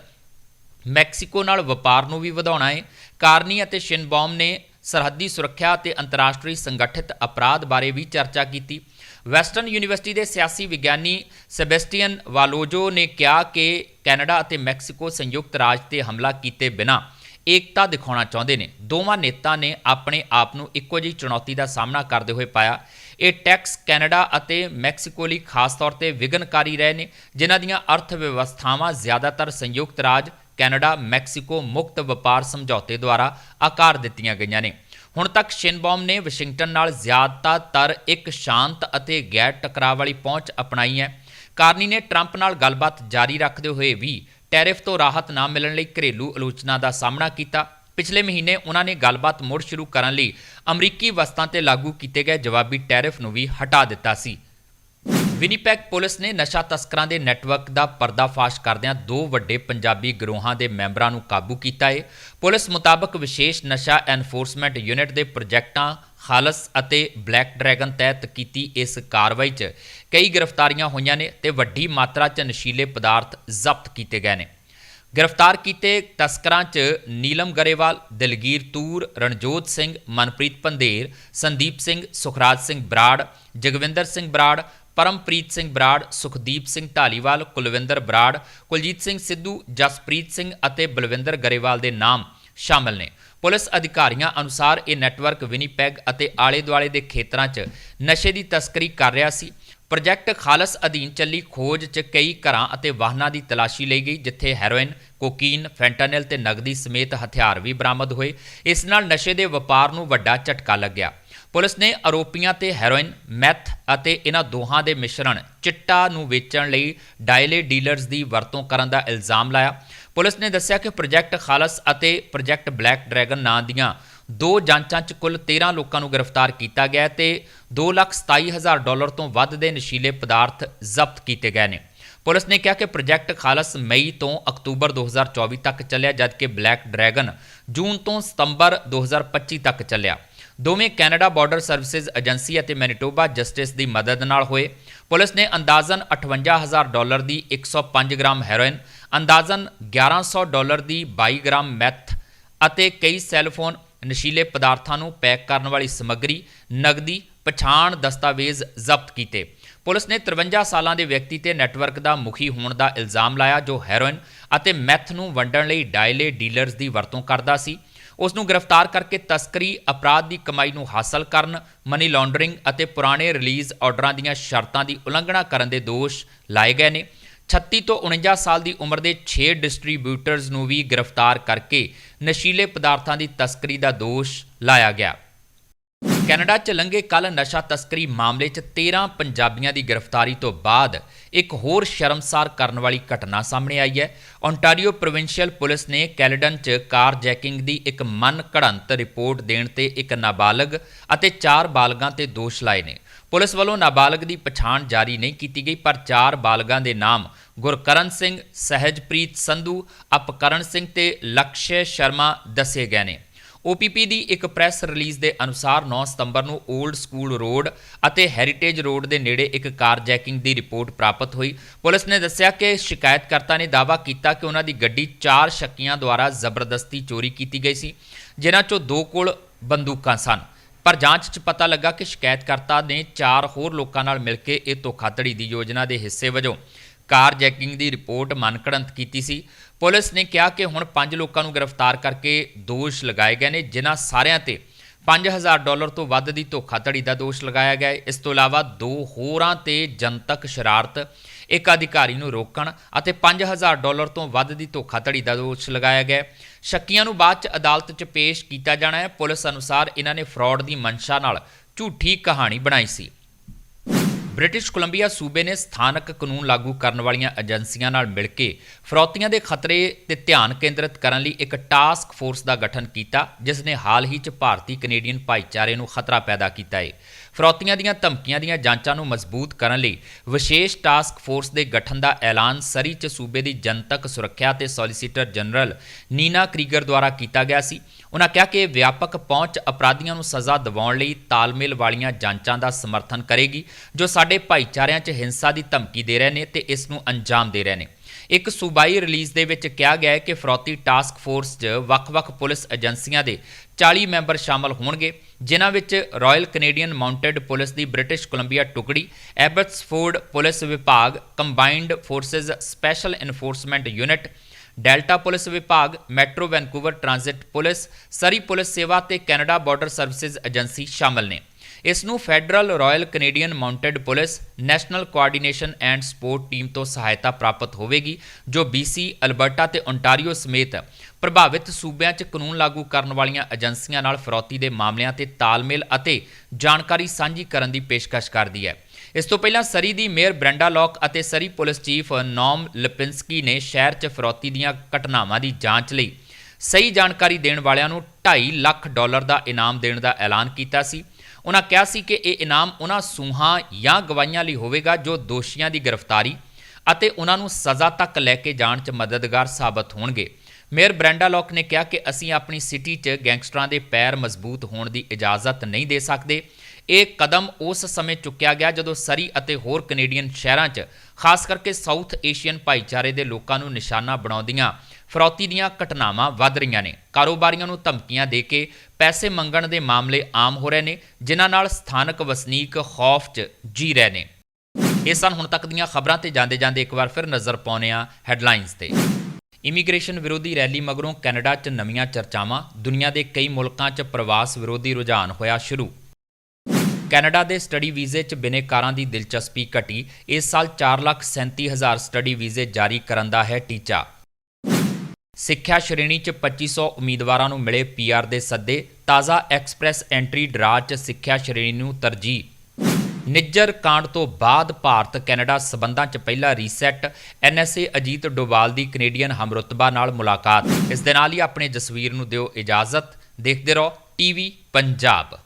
ਮੈਕਸੀਕੋ ਨਾਲ ਵਪਾਰ ਨੂੰ ਵੀ ਵਧਾਉਣਾ ਹੈ ਕਾਰਨੀ ਅਤੇ ਸ਼ਿਨਬੌਮ ਨੇ ਸਰਹੱਦੀ ਸੁਰੱਖਿਆ ਅਤੇ ਅੰਤਰਰਾਸ਼ਟਰੀ ਸੰਗਠਿਤ ਅਪਰਾਧ ਬਾਰੇ ਵੀ ਚਰਚਾ ਕੀਤੀ। ਵੈਸਟਰਨ ਯੂਨੀਵਰਸਿਟੀ ਦੇ ਸਿਆਸੀ ਵਿਗਿਆਨੀ ਸੈਬੈਸਟੀਅਨ ਵਾਲੋਜੋ ਨੇ ਕਿਹਾ ਕਿ ਕੈਨੇਡਾ ਅਤੇ ਮੈਕਸੀਕੋ ਸੰਯੁਕਤ ਰਾਜ ਤੇ ਹਮਲਾ ਕੀਤੇ ਬਿਨਾਂ ਏਕਤਾ ਦਿਖਾਉਣਾ ਚਾਹੁੰਦੇ ਨੇ। ਦੋਵਾਂ ਨੇਤਾ ਨੇ ਆਪਣੇ ਆਪ ਨੂੰ ਇੱਕੋ ਜਿਹੀ ਚੁਣੌਤੀ ਦਾ ਸਾਹਮਣਾ ਕਰਦੇ ਹੋਏ ਪਾਇਆ। ਇਹ ਟੈਕਸ ਕੈਨੇਡਾ ਅਤੇ ਮੈਕਸੀਕੋ ਲਈ ਖਾਸ ਤੌਰ ਤੇ ਵਿਘਨਕਾਰੀ ਰਹੇ ਨੇ, ਜਿਨ੍ਹਾਂ ਦੀਆਂ ਅਰਥ ਵਿਵਸਥਾਵਾਂ ਜ਼ਿਆਦਾਤਰ ਸੰਯੁਕਤ ਰਾਜ, ਕੈਨੇਡਾ, ਮੈਕਸੀਕੋ ਮੁਕਤ ਵਪਾਰ ਸਮਝੌਤੇ ਦੁਆਰਾ ਆਕਾਰ ਦਿੱਤੀਆਂ ਗਈਆਂ ਨੇ। ਹੁਣ ਤੱਕ ਸ਼ਿਨਬੌਮ ਨੇ ਵਾਸ਼ਿੰਗਟਨ ਨਾਲ ਜ਼ਿਆਦਾਤਰ ਇੱਕ ਸ਼ਾਂਤ ਅਤੇ ਗੈਰ ਟਕਰਾਅ ਵਾਲੀ ਪਹੁੰਚ ਅਪਣਾਈ ਹੈ। ਕਾਰਨੀ ਨੇ ਟਰੰਪ ਨਾਲ ਗੱਲਬਾਤ ਜਾਰੀ ਰੱਖਦੇ ਹੋਏ ਵੀ ਟੈਰਿਫ ਤੋਂ ਰਾਹਤ ਨਾ ਮਿਲਣ ਲਈ ਘਰੇਲੂ ਆਲੋਚਨਾ ਦਾ ਸਾਹਮਣਾ ਕੀਤਾ। ਪਿਛਲੇ ਮਹੀਨੇ ਉਹਨਾਂ ਨੇ ਗੱਲਬਾਤ ਮੁੜ ਸ਼ੁਰੂ ਕਰਨ ਲਈ ਅਮਰੀਕੀ ਵਸਤਾਂ ਤੇ ਲਾਗੂ ਕੀਤੇ ਗਏ ਜਵਾਬੀ ਟੈਰਿਫ ਨੂੰ ਵੀ ਹਟਾ ਦਿੱਤਾ ਸੀ। ਵਿਨੀਪੈਗ ਪੁਲਿਸ ਨੇ ਨਸ਼ਾ ਤਸਕਰਾਂ ਦੇ ਨੈਟਵਰਕ ਦਾ ਪਰਦਾਫਾਸ਼ ਕਰਦਿਆਂ ਦੋ ਵੱਡੇ ਪੰਜਾਬੀ ਗਰੋਹਾਂ ਦੇ ਮੈਂਬਰਾਂ ਨੂੰ ਕਾਬੂ ਕੀਤਾ ਹੈ ਪੁਲਿਸ ਮੁਤਾਬਕ ਵਿਸ਼ੇਸ਼ ਨਸ਼ਾ ਐਨਫੋਰਸਮੈਂਟ ਯੂਨਿਟ ਦੇ ਪ੍ਰੋਜੈਕਟਾਂ ਖਾਲਸ ਅਤੇ ਬਲੈਕ ਡਰੈਗਨ ਤਹਿਤ ਕੀਤੀ ਇਸ ਕਾਰਵਾਈ 'ਚ ਕਈ ਗ੍ਰਿਫਤਾਰੀਆਂ ਹੋਈਆਂ ਨੇ ਤੇ ਵੱਡੀ ਮਾਤਰਾ 'ਚ ਨਸ਼ੀਲੇ ਪਦਾਰਥ ਜ਼ਬਤ ਕੀਤੇ ਗਏ ਨੇ। ਗ੍ਰਿਫਤਾਰ ਕੀਤੇ ਤਸਕਰਾਂ 'ਚ ਨੀਲਮ ਗਰੇਵਾਲ, ਦਿਲਗੀਰ ਤੂਰ, ਰਣਜੋਤ ਸਿੰਘ, ਮਨਪ੍ਰੀਤ ਪੰਧੇਰ, ਸੰਦੀਪ ਸਿੰਘ, ਸੁਖਰਾਜ ਸਿੰਘ ਬਰਾੜ, ਜਗਵਿੰਦਰ ਸਿੰਘ ਬਰਾੜ ਪਰਮਪ੍ਰੀਤ ਸਿੰਘ ਬਰਾੜ, ਸੁਖਦੀਪ ਸਿੰਘ ਢਾਲੀਵਾਲ, ਕੁਲਵਿੰਦਰ ਬਰਾੜ, ਕੁਲਜੀਤ ਸਿੰਘ ਸਿੱਧੂ, ਜਸਪ੍ਰੀਤ ਸਿੰਘ ਅਤੇ ਬਲਵਿੰਦਰ ਗਰੇਵਾਲ ਦੇ ਨਾਮ ਸ਼ਾਮਲ ਨੇ। ਪੁਲਿਸ ਅਧਿਕਾਰੀਆਂ ਅਨੁਸਾਰ ਇਹ ਨੈਟਵਰਕ ਵਿਨੀਪੈਗ ਅਤੇ ਆਲੇ-ਦੁਆਲੇ ਦੇ ਖੇਤਰਾਂ 'ਚ ਨਸ਼ੇ ਦੀ ਤਸਕਰੀ ਕਰ ਰਿਹਾ ਸੀ। ਪ੍ਰੋਜੈਕਟ ਖਾਲਸ ਅਧੀਨ ਚੱਲੀ ਖੋਜ 'ਚ ਕਈ ਘਰਾਂ ਅਤੇ ਵਾਹਨਾਂ ਦੀ ਤਲਾਸ਼ੀ ਲਈ ਗਈ, ਜਿੱਥੇ ਹੈਰੋਇਨ, ਕੋਕੀਨ, ਫੈਂਟਾਨਿਲ ਤੇ ਨਗਦੀ ਸਮੇਤ ਹਥਿਆਰ ਵੀ ਬਰਾਮਦ ਹੋਏ। ਇਸ ਨਾਲ ਨਸ਼ੇ ਦੇ ਵਪਾਰ ਨੂੰ ਵੱਡਾ ਝਟਕਾ ਲੱਗਿਆ। ਪੁਲਿਸ ਨੇ ਆਰੋਪੀਆਂ ਤੇ ਹੈਰੋਇਨ, ਮੈਥ ਅਤੇ ਇਹਨਾਂ ਦੋਹਾਂ ਦੇ ਮਿਸ਼ਰਣ ਚਿੱਟਾ ਨੂੰ ਵੇਚਣ ਲਈ ਡਾਇਲੇ ਡੀਲਰਸ ਦੀ ਵਰਤੋਂ ਕਰਨ ਦਾ ਇਲਜ਼ਾਮ ਲਾਇਆ। ਪੁਲਿਸ ਨੇ ਦੱਸਿਆ ਕਿ ਪ੍ਰੋਜੈਕਟ ਖਾਲਸ ਅਤੇ ਪ੍ਰੋਜੈਕਟ ਬਲੈਕ ਡਰੈਗਨ ਨਾਂ ਦੀਆਂ ਦੋ ਜਾਂਚਾਂ 'ਚ ਕੁੱਲ 13 ਲੋਕਾਂ ਨੂੰ ਗ੍ਰਿਫਤਾਰ ਕੀਤਾ ਗਿਆ ਤੇ 227000 ਡਾਲਰ ਤੋਂ ਵੱਧ ਦੇ ਨਸ਼ੀਲੇ ਪਦਾਰਥ ਜ਼ਬਤ ਕੀਤੇ ਗਏ ਨੇ। ਪੁਲਿਸ ਨੇ ਕਿਹਾ ਕਿ ਪ੍ਰੋਜੈਕਟ ਖਾਲਸ ਮਈ ਤੋਂ ਅਕਤੂਬਰ 2024 ਤੱਕ ਚੱਲਿਆ, ਜਦਕਿ ਬਲੈਕ ਡਰੈਗਨ ਜੂਨ ਤੋਂ ਸਤੰਬਰ 2025 ਤੱਕ ਚੱਲਿਆ। ਦੋਵੇਂ ਕੈਨੇਡਾ ਬਾਰਡਰ ਸਰਵਿਸਿਜ਼ ਏਜੰਸੀ ਅਤੇ ਮੈਨੀਟੋਬਾ ਜਸਟਿਸ ਦੀ ਮਦਦ ਨਾਲ ਹੋਏ। ਪੁਲਿਸ ਨੇ ਅੰਦਾਜ਼ਨ 58000 ਡਾਲਰ ਦੀ 105 ਗ੍ਰਾਮ ਹੈਰੋਇਨ, ਅੰਦਾਜ਼ਨ 1100 ਡਾਲਰ ਦੀ 22 ਗ੍ਰਾਮ ਮੈਥ ਅਤੇ ਕਈ ਸੈੱਲਫੋਨ ਨਸ਼ੀਲੇ ਪਦਾਰਥਾਂ ਨੂੰ ਪੈਕ ਕਰਨ ਵਾਲੀ ਸਮੱਗਰੀ ਨਗਦੀ ਪਛਾਣ ਦਸਤਾਵੇਜ਼ ਜ਼ਬਤ ਕੀਤੇ। ਪੁਲਿਸ ਨੇ 53 ਸਾਲਾਂ ਦੇ ਵਿਅਕਤੀ ਤੇ ਨੈਟਵਰਕ ਦਾ ਮੁਖੀ ਹੋਣ ਦਾ ਇਲਜ਼ਾਮ ਲਾਇਆ, ਜੋ ਹੈਰੋਇਨ ਅਤੇ ਮੈਥ ਨੂੰ ਵੰਡਣ ਲਈ ਡਾਇਲੇ ਡੀਲਰਸ ਦੀ ਵਰਤੋਂ ਕਰਦਾ ਸੀ। ਉਸ ਨੂੰ ਗ੍ਰਿਫਤਾਰ ਕਰਕੇ ਤਸਕਰੀ, ਅਪਰਾਧ ਦੀ ਕਮਾਈ ਨੂੰ ਹਾਸਲ ਕਰਨ ਮਨੀ ਲਾਂਡਰਿੰਗ ਅਤੇ ਪੁਰਾਣੇ ਰਿਲੀਜ਼ ਆਰਡਰਾਂ ਦੀਆਂ ਸ਼ਰਤਾਂ ਦੀ ਉਲੰਘਣਾ ਕਰਨ ਦੇ ਦੋਸ਼ ਲਾਏ ਗਏ ਨੇ। 36 ਤੋਂ 49 ਸਾਲ ਦੀ ਉਮਰ ਦੇ 6 ਡਿਸਟ੍ਰੀਬਿਊਟਰਸ ਨੂੰ ਵੀ ਗ੍ਰਿਫਤਾਰ ਕਰਕੇ ਨਸ਼ੀਲੇ ਪਦਾਰਥਾਂ ਦੀ ਤਸਕਰੀ ਦਾ ਦੋਸ਼ ਲਾਇਆ ਗਿਆ। ਕੈਨੇਡਾ 'ਚ ਲੰਘੇ ਕੱਲ ਨਸ਼ਾ ਤਸਕਰੀ ਮਾਮਲੇ 'ਚ 13 ਪੰਜਾਬੀਆਂ ਦੀ ਗ੍ਰਿਫਤਾਰੀ ਤੋਂ ਬਾਅਦ ਇੱਕ ਹੋਰ ਸ਼ਰਮਸਾਰ ਕਰਨ ਵਾਲੀ ਘਟਨਾ ਸਾਹਮਣੇ ਆਈ ਹੈ। ਓਨਟਾਰੀਓ ਪ੍ਰੋਵਿੰਸ਼ੀਅਲ ਪੁਲਿਸ ਨੇ ਕੈਲਡਨ 'ਚ ਕਾਰ ਜੈਕਿੰਗ ਦੀ ਇੱਕ ਮਨ ਘੜੰਤ ਰਿਪੋਰਟ ਦੇਣ ਤੇ ਇੱਕ ਨਾਬਾਲਗ ਅਤੇ ਚਾਰ ਬਾਲਗਾਂ ਤੇ ਦੋਸ਼ ਲਾਏ ਨੇ। ਪੁਲਿਸ ਵੱਲੋਂ ਨਾਬਾਲਗ ਦੀ ਪਛਾਣ ਜਾਰੀ ਨਹੀਂ ਕੀਤੀ ਗਈ, ਪਰ ਚਾਰ ਬਾਲਗਾਂ ਦੇ ਨਾਮ ਗੁਰਕਰਨ ਸਿੰਘ, ਸਹਿਜਪ੍ਰੀਤ ਸੰਧੂ, ਅਪਕਰਨ ਸਿੰਘ ਤੇ ਲਕਸ਼ਯ ਸ਼ਰਮਾ ਦੱਸੇ ਗਏ ਨੇ। OPP ਦੀ ਇੱਕ ਪ੍ਰੈਸ ਰਿਲੀਜ਼ ਦੇ ਅਨੁਸਾਰ 9 ਸਤੰਬਰ ਨੂੰ 올ਡ ਸਕੂਲ ਰੋਡ ਅਤੇ ਹੈਰੀਟੇਜ ਰੋਡ ਦੇ ਨੇੜੇ ਇੱਕ ਕਾਰ ਜੈਕਿੰਗ ਦੀ ਰਿਪੋਰਟ ਪ੍ਰਾਪਤ ਹੋਈ। ਪੁਲਿਸ ਨੇ ਦੱਸਿਆ ਕਿ ਸ਼ਿਕਾਇਤਕਰਤਾ ਨੇ ਦਾਅਵਾ ਕੀਤਾ ਕਿ ਉਹਨਾਂ ਦੀ ਗੱਡੀ ਚਾਰ ਸ਼ੱਕੀਆਂ ਦੁਆਰਾ ਜ਼ਬਰਦਸਤੀ ਚੋਰੀ ਕੀਤੀ ਗਈ ਸੀ, ਜਿਨ੍ਹਾਂ ਚੋਂ ਦੋ ਕੋਲ ਬੰਦੂਕਾਂ ਸਨ। ਪਰ ਜਾਂਚ 'ਚ ਪਤਾ ਲੱਗਾ ਕਿ ਸ਼ਿਕਾਇਤਕਰਤਾ ਨੇ ਚਾਰ ਹੋਰ ਲੋਕਾਂ ਨਾਲ ਮਿਲ ਕੇ ਇਹ ਧੋਖਾਧੜੀ ਦੀ ਯੋਜਨਾ ਦੇ ਹਿੱਸੇ ਵਜੋਂ ਕਾਰ ਜੈਕਿੰਗ ਦੀ ਰਿਪੋਰਟ ਮਨਕੜੰਤ ਕੀਤੀ ਸੀ। ਪੁਲਿਸ ਨੇ ਕਿਹਾ ਕਿ ਹੁਣ ਪੰਜ ਲੋਕਾਂ ਨੂੰ ਗ੍ਰਿਫਤਾਰ ਕਰਕੇ ਦੋਸ਼ ਲਗਾਏ ਗਏ ਨੇ, ਜਿਨ੍ਹਾਂ ਸਾਰਿਆਂ ਤੇ 5000 ਡਾਲਰ ਤੋਂ ਵੱਧ ਦੀ ਧੋਖਾਧੜੀ ਦਾ ਦੋਸ਼ ਲਗਾਇਆ ਗਿਆ ਹੈ। ਇਸ ਤੋਂ ਇਲਾਵਾ ਦੋ ਹੋਰਾਂ ਤੇ ਜਨਤਕ ਸ਼ਰਾਰਤ, ਇੱਕ ਅਧਿਕਾਰੀ ਨੂੰ ਰੋਕਣ ਅਤੇ 5000 ਡਾਲਰ ਤੋਂ ਵੱਧ ਦੀ ਧੋਖਾਧੜੀ ਦਾ ਦੋਸ਼ ਲਗਾਇਆ ਗਿਆ ਸ਼ੱਕੀਆਂ ਨੂੰ ਬਾਅਦ ਚ ਅਦਾਲਤ 'ਚ ਪੇਸ਼ ਕੀਤਾ ਜਾਣਾ ਹੈ। ਪੁਲਿਸ ਅਨੁਸਾਰ ਇਹਨਾਂ ਨੇ ਫਰਾਡ ਦੀ ਮਨਸ਼ਾ ਨਾਲ ਝੂਠੀ ਕਹਾਣੀ ਬਣਾਈ ਸੀ। ਬ੍ਰਿਟਿਸ਼ ਕੋਲੰਬੀਆ ਸੂਬੇ ਨੇ ਸਥਾਨਕ ਕਾਨੂੰਨ ਲਾਗੂ ਕਰਨ ਵਾਲੀਆਂ ਏਜੰਸੀਆਂ ਨਾਲ ਮਿਲ ਕੇ ਫਰੌਤੀਆਂ ਦੇ ਖਤਰੇ ਤੇ ਧਿਆਨ ਕੇਂਦਰਿਤ ਕਰਨ ਲਈ ਇੱਕ ਟਾਸਕ ਫੋਰਸ ਦਾ ਗਠਨ ਕੀਤਾ, ਜਿਸ ਨੇ ਹਾਲ ਹੀ 'ਚ ਭਾਰਤੀ ਕੈਨੇਡੀਅਨ ਭਾਈਚਾਰੇ ਨੂੰ ਖਤਰਾ ਪੈਦਾ ਕੀਤਾ ਹੈ। ਫਰੌਤੀਆਂ ਦੀਆਂ ਧਮਕੀਆਂ ਦੀਆਂ ਜਾਂਚਾਂ ਨੂੰ ਮਜ਼ਬੂਤ ਕਰਨ ਲਈ ਵਿਸ਼ੇਸ਼ ਟਾਸਕ ਫੋਰਸ ਦੇ ਗਠਨ ਦਾ ਐਲਾਨ ਸਰੀ 'ਚ ਸੂਬੇ ਦੀ ਜਨਤਕ ਸੁਰੱਖਿਆ ਤੇ ਸੋਲਿਸਿਟਰ ਜਨਰਲ ਨੀਨਾ ਕ੍ਰੀਗਰ ਦੁਆਰਾ ਕੀਤਾ ਗਿਆ ਸੀ। ਉਹਨਾਂ ਕਿਹਾ ਕਿ ਵਿਆਪਕ ਪਹੁੰਚ ਅਪਰਾਧੀਆਂ ਨੂੰ ਸਜ਼ਾ ਦਿਵਾਉਣ ਲਈ ਤਾਲਮੇਲ ਵਾਲੀਆਂ ਜਾਂਚਾਂ ਦਾ ਸਮਰਥਨ ਕਰੇਗੀ, ਜੋ ਸਾਡੇ ਭਾਈਚਾਰਿਆਂ 'ਚ ਹਿੰਸਾ ਦੀ ਧਮਕੀ ਦੇ ਰਹੇ ਨੇ ਤੇ ਇਸ ਨੂੰ ਅੰਜਾਮ ਦੇ ਰਹੇ ਨੇ। ਇੱਕ ਸੂਬਾਈ ਰਿਲੀਜ਼ ਦੇ ਵਿੱਚ ਕਿਹਾ ਗਿਆ ਹੈ ਕਿ ਫਰੌਤੀ ਟਾਸਕ ਫੋਰਸ 'ਚ ਵੱਖ-ਵੱਖ ਪੁਲਿਸ ਏਜੰਸੀਆਂ ਦੇ 40 ਮੈਂਬਰ ਸ਼ਾਮਲ ਹੋਣਗੇ, ਜਿਨ੍ਹਾਂ ਵਿੱਚ ਰਾਇਲ ਕੈਨੇਡੀਅਨ ਮਾਊਂਟਡ ਪੁਲਿਸ ਦੀ ਬ੍ਰਿਟਿਸ਼ ਕੋਲੰਬੀਆ ਟੁਕੜੀ ਐਬਟਸਫੋਰਡ ਪੁਲਿਸ ਵਿਭਾਗ Combined Forces Special Enforcement Unit Delta Police ਵਿਭਾਗ Metro Vancouver Transit Police Surrey Police ਸੇਵਾ ਤੇ ਕੈਨੇਡਾ ਬਾਰਡਰ ਸਰਵਿਸਿਜ਼ ਏਜੰਸੀ ਸ਼ਾਮਲ ਨੇ। ਇਸ ਨੂੰ federal Royal Canadian Mounted Police National Coordination and Support Team ਤੋਂ ਸਹਾਇਤਾ ਪ੍ਰਾਪਤ ਹੋਵੇਗੀ, ਜੋ BC ਅਲਬਰਟਾ ਤੇ ਓਨਟਾਰੀਓ ਸਮੇਤ ਪ੍ਰਭਾਵਿਤ ਸੂਬਿਆਂ 'ਚ ਕਾਨੂੰਨ ਲਾਗੂ ਕਰਨ ਵਾਲੀਆਂ ਏਜੰਸੀਆਂ ਨਾਲ ਫਰੌਤੀ ਦੇ ਮਾਮਲਿਆਂ ਤੇ ਤਾਲਮੇਲ ਅਤੇ ਜਾਣਕਾਰੀ ਸਾਂਝੀ ਕਰਨ ਦੀ ਪੇਸ਼ਕਸ਼ ਕਰਦੀ ਹੈ। ਇਸ ਤੋਂ ਪਹਿਲਾਂ ਸਰੀ ਦੀ ਮੇਅਰ ਬ੍ਰੈਂਡਾ ਲੌਕ ਅਤੇ ਸਰੀ ਪੁਲਿਸ ਚੀਫ ਨੌਮ ਲਿਪਿੰਸਕੀ ਨੇ ਸ਼ਹਿਰ 'ਚ ਫਰੌਤੀ ਦੀਆਂ ਘਟਨਾਵਾਂ ਦੀ ਜਾਂਚ ਲਈ ਸਹੀ ਜਾਣਕਾਰੀ ਦੇਣ ਵਾਲਿਆਂ ਨੂੰ 2.5 ਲੱਖ ਡਾਲਰ ਦਾ ਇਨਾਮ ਦੇਣ ਦਾ ਐਲਾਨ ਕੀਤਾ ਸੀ। ਉਹਨਾਂ ਕਿਹਾ ਸੀ ਕਿ ਇਹ ਇਨਾਮ ਉਹਨਾਂ ਸੂਹਾਂ ਜਾਂ ਗਵਾਹੀਆਂ ਲਈ ਹੋਵੇਗਾ ਜੋ ਦੋਸ਼ੀਆਂ ਦੀ ਗ੍ਰਿਫਤਾਰੀ ਅਤੇ ਉਹਨਾਂ ਨੂੰ ਸਜ਼ਾ ਤੱਕ ਲੈ ਕੇ ਜਾਣ 'ਚ ਮਦਦਗਾਰ ਸਾਬਤ ਹੋਣਗੇ। ਮੇਅਰ ਬ੍ਰੈਂਡਾ ਲੌਕ ਨੇ ਕਿਹਾ ਕਿ ਅਸੀਂ ਆਪਣੀ ਸਿਟੀ 'ਚ ਗੈਂਗਸਟਰਾਂ ਦੇ ਪੈਰ ਮਜ਼ਬੂਤ ਹੋਣ ਦੀ ਇਜਾਜ਼ਤ ਨਹੀਂ ਦੇ ਸਕਦੇ। ਇਹ ਕਦਮ ਉਸ ਸਮੇਂ ਚੁੱਕਿਆ ਗਿਆ ਜਦੋਂ ਸਰੀ ਅਤੇ ਹੋਰ ਕੈਨੇਡੀਅਨ ਸ਼ਹਿਰਾਂ 'ਚ, ਖਾਸ ਕਰਕੇ ਸਾਊਥ ਏਸ਼ੀਅਨ ਭਾਈਚਾਰੇ ਦੇ ਲੋਕਾਂ ਨੂੰ ਨਿਸ਼ਾਨਾ ਬਣਾਉਂਦੀਆਂ ਫਰੌਤੀ ਦੀਆਂ ਘਟਨਾਵਾਂ ਵੱਧ ਰਹੀਆਂ ਨੇ। ਕਾਰੋਬਾਰੀਆਂ ਨੂੰ ਧਮਕੀਆਂ ਦੇ ਕੇ ਪੈਸੇ ਮੰਗਣ ਦੇ ਮਾਮਲੇ ਆਮ ਹੋ ਰਹੇ ਨੇ ਜਿਨ੍ਹਾਂ ਨਾਲ ਸਥਾਨਕ ਵਸਨੀਕ ਖੌਫ 'ਚ ਜੀ ਰਹੇ ਨੇ। ਇਸ ਸਨ ਹੁਣ ਤੱਕ ਦੀਆਂ ਖਬਰਾਂ ਤੇ ਜਾਂਦੇ ਜਾਂਦੇ ਇੱਕ ਵਾਰ ਫਿਰ ਨਜ਼ਰ ਪਾਉਂਦੇ ਹਾਂ ਹੈਡਲਾਈਨਸ ਤੇ। ਇਮੀਗ੍ਰੇਸ਼ਨ ਵਿਰੋਧੀ ਰੈਲੀ ਮਗਰੋਂ ਕੈਨੇਡਾ 'ਚ ਨਵੀਆਂ ਚਰਚਾਵਾਂ ਦੁਨੀਆ ਦੇ ਕਈ ਮੁਲਕਾਂ 'ਚ ਪ੍ਰਵਾਸ ਵਿਰੋਧੀ ਰੁਝਾਨ ਹੋਇਆ ਸ਼ੁਰੂ। ਕੈਨੇਡਾ ਦੇ ਸਟੱਡੀ ਵੀਜ਼ੇ 'ਚ ਬਿਨੇਕਾਰਾਂ ਦੀ ਦਿਲਚਸਪੀ ਘਟੀ ਇਸ ਸਾਲ 4,37,000 ਸਟੱਡੀ ਵੀਜ਼ੇ ਜਾਰੀ ਕਰਨ ਦਾ ਹੈ ਟੀਚਾ। ਸਿੱਖਿਆ ਸ਼੍ਰੇਣੀ 'ਚ 2500 ਉਮੀਦਵਾਰਾਂ ਨੂੰ ਮਿਲੇ ਪੀਆਰ ਦੇ ਸੱਦੇ, ਤਾਜ਼ਾ ਐਕਸਪ੍ਰੈਸ ਐਂਟਰੀ ਡਰਾ 'ਚ ਸਿੱਖਿਆ ਸ਼੍ਰੇਣੀ ਨੂੰ ਤਰਜੀਹ। ਨਿੱਜਰ ਕਾਂਡ ਤੋਂ ਬਾਅਦ ਭਾਰਤ ਕੈਨੇਡਾ ਸਬੰਧਾਂ 'ਚ ਪਹਿਲਾ ਰੀਸੈਟ ਐਨਐਸਏ ਅਜੀਤ ਡੋਵਾਲ ਦੀ ਕੈਨੇਡੀਅਨ ਹਮਰੁਤਬਾ ਨਾਲ ਮੁਲਾਕਾਤ। ਇਸ ਦੇ ਨਾਲ ਹੀ ਆਪਣੇ ਜਸਵੀਰ ਨੂੰ ਦਿਓ ਇਜਾਜ਼ਤ। ਦੇਖਦੇ ਰਹੋ ਟੀਵੀ ਪੰਜਾਬ।